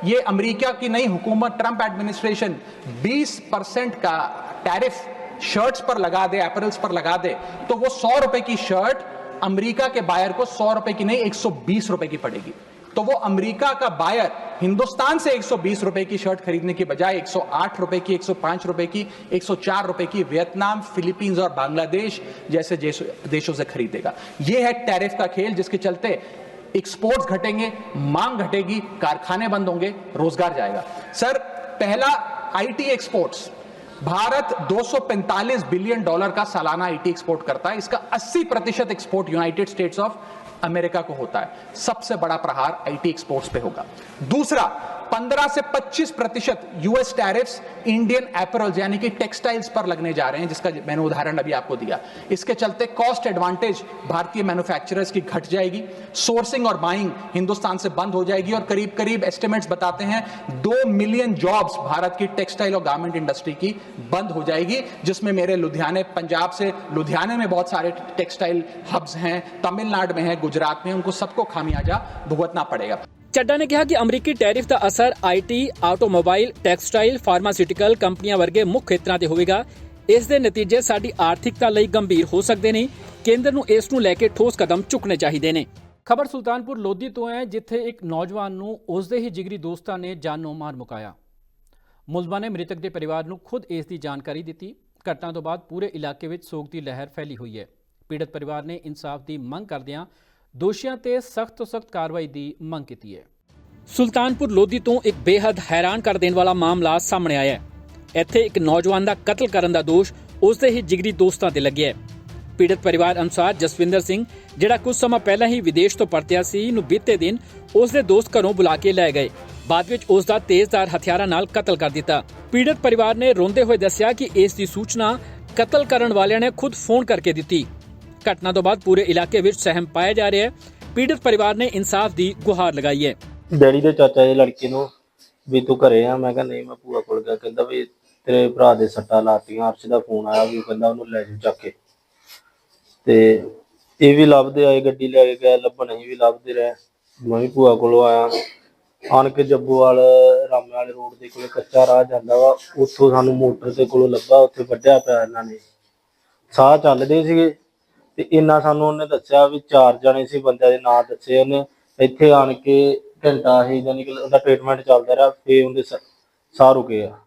ये अमेरिका की नई हुकूमत, ट्रंप एडमिनिस्ट्रेशन 20 परसेंट का टैरिफ शर्ट्स पर लगा दे एपरल्स पर लगा दे तो वो सौ रुपए की शर्ट अमेरिका के बायर को सौ रुपए की नहीं 120 रुपए की पड़ेगी। तो वो अमेरिका का बायर हिंदुस्तान से 120 रुपए की शर्ट खरीदने की बजाय 108 रुपए की 105 रुपए की 104 रुपए की वियतनाम, फिलीपींस और बांग्लादेश जैसे देशों से खरीदेगा। ये है टैरिफ का खेल, जिसके चलते एक्सपोर्ट्स घटेंगे, मांग घटेगी, कारखाने बंद होंगे, रोज़गार जाएगा। सर, पहला IT exports Bharat 245 billion dollar का सालाना आईटी एक्सपोर्ट करता है। इसका 80 प्रतिशत export United States of America को होता है। सबसे बड़ा प्रहार आईटी एक्सपोर्ट्स पे होगा। दूसरा 15 से 25 प्रतिशत यूएस टैरिफ्स इंडियन एपरल्स यानी कि टेक्सटाइल्स पर लगने जा रहे हैं, जिसका मैंने उदाहरण अभी आपको दिया। इसके चलते कॉस्ट एडवांटेज भारतीय मैन्युफैक्चरर्स की घट जाएगी। सोर्सिंग और बाइंग हिंदुस्तान से बंद हो जाएगी और करीब करीब एस्टिमेट्स बताते हैं, दो मिलियन जॉब्स भारत की टेक्सटाइल और गारमेंट इंडस्ट्री की बंद हो जाएगी, जिसमें मेरे लुधियाने, पंजाब से लुधियाने में बहुत सारे टेक्सटाइल हब्स हैं, तमिलनाडु में है, गुजरात में उनको सबको खामियाजा भुगतना पड़ेगा। ਚੱਡਾ ਨੇ ਕਿਹਾ ਕਿ ਅਮਰੀਕੀ ਟੈਰਿਫ ਦਾ ਅਸਰ ਆਈਟੀ ਆਟੋਮੋਬਾਈਲ, ਟੈਕਸਟਾਈਲ, ਫਾਰਮਾਸਿਊਟੀਕਲ ਕੰਪਨੀਆਂ ਵਰਗੇ ਮੁੱਖ ਖੇਤਰਾਂ ਤੇ ਹੋਵੇਗਾ। ਇਸ ਦੇ ਨਤੀਜੇ ਸਾਡੀ ਆਰਥਿਕਤਾ ਲਈ ਗੰਭੀਰ ਹੋ ਸਕਦੇ ਨੇ। ਕੇਂਦਰ ਨੂੰ ਇਸ ਨੂੰ ਲੈ ਕੇ ਠੋਸ ਕਦਮ ਚੁੱਕਣੇ ਚਾਹੀਦੇ ਨੇ। ਖਬਰ ਸੁਲਤਾਨਪੁਰ ਲੋਧੀ ਤੋਂ ਹੈ, ਜਿੱਥੇ ਇੱਕ ਨੌਜਵਾਨ ਨੂੰ ਉਸ ਦੇ ਹੀ ਜਿਗਰੀ ਦੋਸਤਾਂ ਨੇ ਜਾਨੋਂ ਮਾਰ ਮੁਕਾਇਆ। ਮੁਲਜ਼ਮਾਂ ਨੇ ਮ੍ਰਿਤਕ ਦੇ ਪਰਿਵਾਰ ਨੂੰ ਖੁਦ ਇਸ ਦੀ ਜਾਣਕਾਰੀ ਦਿੱਤੀ। ਘਟਨਾ ਤੋਂ ਬਾਅਦ ਪੂਰੇ ਇਲਾਕੇ ਵਿੱਚ ਸੋਗ ਦੀ ਲਹਿਰ ਫੈਲੀ ਹੋਈ ਹੈ। ਪੀੜਤ ਪਰਿਵਾਰ ਨੇ ਇਨਸਾਫ ਦੀ ਮੰਗ ਕਰਦਿਆਂ ਦੋਸ਼ੀਆਂ ਤੇ ਸਖਤ ਤੋਂ ਸਖਤ ਕਾਰਵਾਈ ਦੀ ਮੰਗ ਕੀਤੀ ਹੈ। ਸੁਲਤਾਨਪੁਰ ਲੋਧੀ ਤੋਂ ਇੱਕ ਬੇਹੱਦ ਹੈਰਾਨ ਕਰ ਦੇਣ ਵਾਲਾ ਮਾਮਲਾ ਸਾਹਮਣੇ ਆਇਆ ਹੈ। ਇੱਥੇ ਇੱਕ ਨੌਜਵਾਨ ਦਾ ਕਤਲ ਕਰਨ ਦਾ ਦੋਸ਼ ਉਸ ਦੇ ਹੀ ਜਿਗਰੀ ਦੋਸਤਾਂ ਤੇ ਲੱਗਿਆ ਹੈ। ਪੀੜਤ ਪਰਿਵਾਰ ਅਨੁਸਾਰ ਜਸਵਿੰਦਰ ਸਿੰਘ, ਜਿਹੜਾ ਕੁਝ ਸਮਾਂ ਪਹਿਲਾਂ ਹੀ ਵਿਦੇਸ਼ ਤੋਂ ਪਰਤਿਆ ਸੀ, ਨੂੰ ਬੀਤੇ ਦਿਨ ਉਸ ਦੇ ਦੋਸਤ ਘਰੋਂ ਬੁਲਾ ਕੇ ਲੈ ਗਏ। ਬਾਅਦ ਵਿੱਚ ਉਸ ਦਾ ਤੇਜ਼ਧਾਰ ਹਥਿਆਰਾਂ ਨਾਲ ਕਤਲ ਕਰ ਦਿੱਤਾ। ਪੀੜਤ ਪਰਿਵਾਰ ਨੇ ਰੋਂਦੇ ਹੋਏ ਦੱਸਿਆ ਕਿ ਇਸ ਦੀ ਸੂਚਨਾ ਕਤਲ ਕਰਨ ਵਾਲਿਆਂ ਨੇ ਖੁਦ ਫੋਨ ਕਰਕੇ ਦਿੱਤੀ। ਘਟਨਾ ਤੋਂ ਬਾਅਦ ਪੂਰੇ ਇਲਾਕੇ ਵਿੱਚ ਸਹਿਮ ਪਾਇਆ ਜਾ ਰਿਹਾ ਹੈ। ਪੀੜਤ ਪਰਿਵਾਰ ਨੇ ਇਨਸਾਫ ਦੀ ਗੁਹਾਰ ਲਗਾਈ ਹੈ। ਡੈਡੀ ਦੇ ਚਾਚਾ ਦੇ ਲੜਕੇ ਨੂੰ ਵੀ ਤੂੰ ਘਰੇ ਆ, ਮੈਂ ਕਿਹਾ ਨਹੀਂ, ਮੈਂ ਭੂਆ ਕੋਲ ਗਿਆ। ਕਹਿੰਦਾ ਵੀ ਤੇਰੇ ਭਰਾ ਦੇ ਸੱਟਾਂ ਲਾਤੀਆਂ ਅਰਸ਼ ਦਾ ਫੋਨ ਆਇਆ ਵੀ ਉਹ ਕਹਿੰਦਾ ਉਹਨੂੰ ਲੈ ਜਾ ਚੱਕ ਕੇ। ਤੇ ਇਹ ਵੀ ਲੱਭਦੇ ਆਏ, ਗੱਡੀ ਲੈ ਕੇ ਗਏ ਲੱਭਣ ਅਸੀਂ ਵੀ ਲੱਭਦੇ ਰਹੇ। ਮੈਂ ਵੀ ਭੂਆ ਕੋਲੋਂ ਆਇਆ। ਆਣ ਕੇ ਜੱਬੂਵਾਲ, ਰਾਮੇ ਵਾਲੇ ਰੋਡ ਦੇ ਕੋਲੇ ਕੱਚਾ ਰਾਹ ਜਾਂਦਾ ਵਾ, ਉੱਥੋਂ ਸਾਨੂੰ ਮੋਟਰ ਦੇ ਕੋਲੋਂ ਲੱਭਾ, ਉੱਥੇ ਵੱਢਿਆ ਪਿਆ ਇਹਨਾਂ ਨੇ। ਸਾਹ ਚੱਲਦੇ ਸੀਗੇ। ਤੇ ਇੰਨਾ ਸਾਨੂੰ ਉਹਨੇ ਦੱਸਿਆ ਵੀ ਚਾਰ ਜਣੇ ਸੀ ਬੰਦਿਆਂ ਦੇ ਨਾਂ ਦੱਸੇ ਉਹਨੇ। ਇੱਥੇ ਆਣ ਕੇ ਘੰਟਾ ਹੀ ਜਾਨੀ ਕਿ ਉਹਦਾ ਟ੍ਰੀਟਮੈਂਟ ਚੱਲਦਾ ਰਿਹਾ ਫੇ ਉਹਦੇ ਸ- ਸਾਹ ਰੁਕੇ ਆ।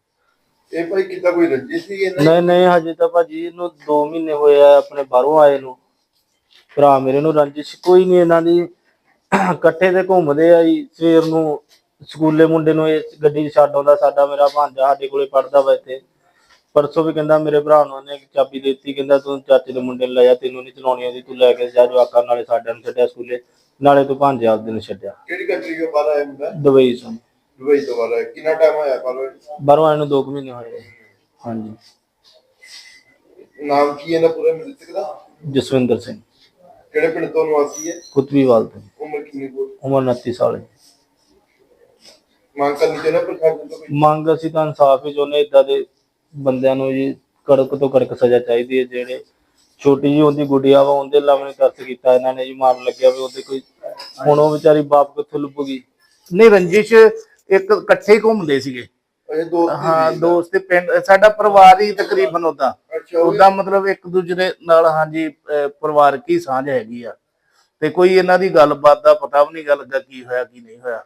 ਇਹ ਭਾਈ ਕਿੱਦਾਂ ਕੋਈ ਰੰਜਿਸ਼ ਸੀ ਇਹਨਾਂ ਨਹੀਂ ਨਹੀਂ ਹਜੇ ਤਾਂ ਭਾਜੀ ਇਹਨੂੰ 2 ਮਹੀਨੇ ਹੋਏ ਆ ਆਪਣੇ ਬਾਹਰੋਂ ਆਏ ਨੂੰ। ਭਰਾ ਮੇਰੇ ਨੂੰ ਰੰਜਿਸ਼ ਕੋਈ ਨਹੀਂ ਇਹਨਾਂ ਦੀ। ਇਕੱਠੇ ਤੇ ਘੁੰਮਦੇ ਆ ਜੀ ਸਵੇਰ ਨੂੰ ਸਕੂਲੇ ਮੁੰਡੇ ਨੂੰ ਇਹ ਗੱਡੀ 'ਚ ਛੱਡ ਆਉਂਦਾ ਸਾਡਾ ਮੇਰਾ ਭਾਂਜਾ ਸਾਡੇ ਕੋਲੇ ਪੜਦਾ ਵਾ ਇੱਥੇ। ਪਰਸੋਂ ਵੀ ਕਹਿੰਦਾ ਮੇਰੇ ਭਰਾ ਨੂੰ ਉਹਨੇ ਚਾਬੀ ਦੇ ਦਿੱਤੀ ਕਹਿੰਦਾ ਤੂੰ ਚਾਚੇ ਦੇ ਮੁੰਡੇ ਨੂੰ ਲੈ ਜਾ ਤੈਨੂੰ ਨਹੀਂ ਚਲਾਉਣੀ ਆਉਂਦੀ ਤੂੰ ਲੈ ਕੇ ਜਾ ਜਵਾਕਾਂ ਨਾਲੇ ਸਾਡਿਆਂ ਨੂੰ ਛੱਡਿਆ ਸਕੂਲੇ ਨਾਲੇ ਤੂੰ ਭਾਂਜੇ ਆਪਦੇ ਨੂੰ ਛੱਡਿਆ। ਕਿਹੜੀ ਕੰਟਰੀ ਤੋਂ ਬਾਹਰ ਆਇਆ ਮੁੰਡਾ? ਦੁਬਈ ਤੋਂ। ਦੁਬਈ ਤੋਂ ਬਾਹਰ ਆਇਆ। ਕਿੰਨਾ ਟਾਈਮ ਹੋਇਆ ਬਾਹਰ? ਬਾਹਰੋਂ ਆਏ ਨੂੰ 2 ਮਹੀਨੇ ਹੋਏ। ਹਾਂਜੀ। ਨਾਮ ਕੀ ਹੈ ਪੂਰਾ ਮ੍ਰਿਤਕ ਦਾ? ਜਸਵਿੰਦਰ ਸਿੰਘ। ਕਿਹੜੇ ਪਿੰਡ ਤੋਂ ਨਿਵਾਸੀ ਹੈ? ਕੁਤਬੀਵਾਲ ਤੋਂ। ਉਮਰ ਕਿੰਨੀ ਕੁ? ਉਮਰ 29 ਸਾਲ ਹੈ। ਮੰਗ ਕਰਨੀ ਚਾਹੀਦਾ ਪ੍ਰਸ਼ਾਸਨ ਤੋਂ ਮੰਗ ਅਸੀਂ ਤਾਂ ਇਨਸਾਫ ਹੀ ਚਾਹੁੰਦੇ ਇਦਾਂ ਦੇ ਬੰਦਿਆਂ ਨੂੰ ਜੀ ਕੜਕ ਤੋਂ ਕੜਕ ਸਜ਼ਾ ਚਾਹੀਦੀ ਹੈ ਜਿਹੜੇ ਛੋਟੀ ਜੀ ਉਹਦੀ ਗੁੱਡੀਆ ਵਾ ਉਹਦੇ ਲਾਵਣੇ ਤਰਸ ਕੀਤਾ ਇਹਨਾਂ ਨੇ ਜੀ ਮਾਰਨ ਲੱਗਿਆ ਵੀ ਉਹਦੇ ਕੋਈ ਹੁਣ ਉਹ ਵਿਚਾਰੀ ਬਾਪ ਕਿੱਥੋਂ ਲੱਭੂਗੀ? ਨਹੀਂ ਰੰਜਿਸ਼ ਇੱਕ ਇਕੱਠੇ ਹੀ ਘੁੰਮਦੇ ਸੀਗੇ। ਇਹ ਦੋਸਤ ਹਾਂ। ਦੋਸਤ ਤੇ ਪਿੰਡ ਸਾਡਾ ਪਰਿਵਾਰ ਹੀ ਤਕਰੀਬਨ ਉਦਾਂ ਉਦਾਂ ਮਤਲਬ ਇੱਕ ਦੂਜੇ ਦੇ ਨਾਲ ਹਾਂਜੀ ਅਹ ਪਰਿਵਾਰਕ ਹੀ ਸਾਂਝ ਹੈਗੀ ਆ। ਤੇ ਕੋਈ ਇਹਨਾਂ ਦੀ ਗੱਲਬਾਤ ਦਾ ਪਤਾ ਵੀ ਨਹੀਂ ਗਾ ਲੱਗਾ ਕੀ ਹੋਇਆ ਕੀ ਨਹੀਂ ਹੋਇਆ।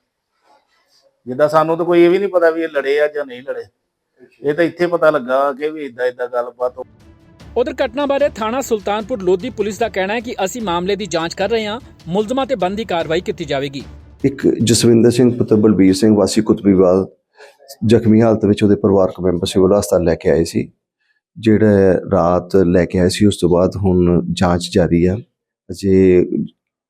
ਜਿੱਦਾਂ ਸਾਨੂੰ ਤਾਂ ਕੋਈ ਇਹ ਵੀ ਨਹੀਂ ਪਤਾ ਵੀ ਇਹ ਲੜੇ ਆ ਜਾਂ ਨਹੀਂ ਲੜੇ। ਇਹ ਤਾਂ ਇੱਥੇ ਪਤਾ ਲੱਗਾ ਕਿ ਵੀ ਇਦਾਂ ਇਦਾਂ ਗੱਲਬਾਤ ਉਧਰ ਘਟਨਾ ਬਾਰੇ ਥਾਣਾ ਸੁਲਤਾਨਪੁਰ ਲੋਧੀ ਪੁਲਿਸ ਦਾ ਕਹਿਣਾ ਹੈ ਕਿ ਅਸੀਂ ਮਾਮਲੇ ਦੀ ਜਾਂਚ ਕਰ ਰਹੇ ਹਾਂ ਮੁਲਜ਼ਮਾਂ ਤੇ ਬੰਦੀ ਕਾਰਵਾਈ ਕੀਤੀ ਜਾਵੇਗੀ। ਇੱਕ ਜਸਵਿੰਦਰ ਸਿੰਘ ਪੁੱਤਰ ਬਲਬੀਰ ਸਿੰਘ ਵਾਸੀ ਕੁਤਬੀਵਾਲ ਜ਼ਖਮੀ ਹਾਲਤ ਵਿੱਚ ਉਹਦੇ ਪਰਿਵਾਰਕ ਮੈਂਬਰ ਸਿਵਲ ਹਸਪਤਾਲ ਲੈ ਕੇ ਆਏ ਸੀ। ਜਿਹੜਾ ਰਾਤ ਲੈ ਕੇ ਆਏ ਸੀ ਉਸ ਤੋਂ ਬਾਅਦ ਹੁਣ ਜਾਂਚ ਜਾਰੀ ਆ। ਅਜੇ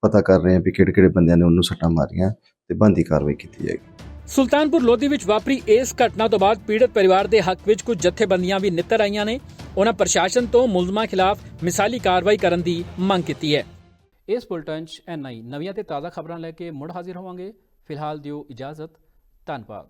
ਪਤਾ ਕਰ ਰਹੇ ਆ ਵੀ ਕਿਹੜੇ ਕਿਹੜੇ ਬੰਦਿਆਂ ਨੇ ਉਹਨੂੰ ਸੱਟਾਂ ਮਾਰੀਆਂ ਤੇ ਬੰਦੀ ਕਾਰਵਾਈ ਕੀਤੀ ਜਾਏਗੀ। ਸੁਲਤਾਨਪੁਰ ਲੋਧੀ ਵਿੱਚ ਵਾਪਰੀ ਇਸ ਘਟਨਾ ਤੋਂ ਬਾਅਦ ਪੀੜਤ ਪਰਿਵਾਰ ਦੇ ਹੱਕ ਵਿੱਚ ਕੁਝ ਜਥੇਬੰਦੀਆਂ ਵੀ ਨਿੱਤਰ ਆਈਆਂ ਨੇ। ਉਹਨਾਂ ਪ੍ਰਸ਼ਾਸਨ ਤੋਂ ਮੁਲਜ਼ਮਾਂ ਖਿਲਾਫ ਮਿਸਾਲੀ ਕਾਰਵਾਈ ਕਰਨ ਦੀ ਮੰਗ ਕੀਤੀ ਹੈ। ਇਸ ਬੁਲਟਨ 'ਚ ਐਨਆਈ ਨਵੀਆਂ ਤੇ ਤਾਜ਼ਾ ਖਬਰਾਂ ਲੈ ਕੇ ਮੁੜ ਹਾਜ਼ਰ ਹੋਵਾਂਗੇ। ਫਿਲਹਾਲ ਦਿਓ ਇਜਾਜ਼ਤ। ਧੰਨਵਾਦ।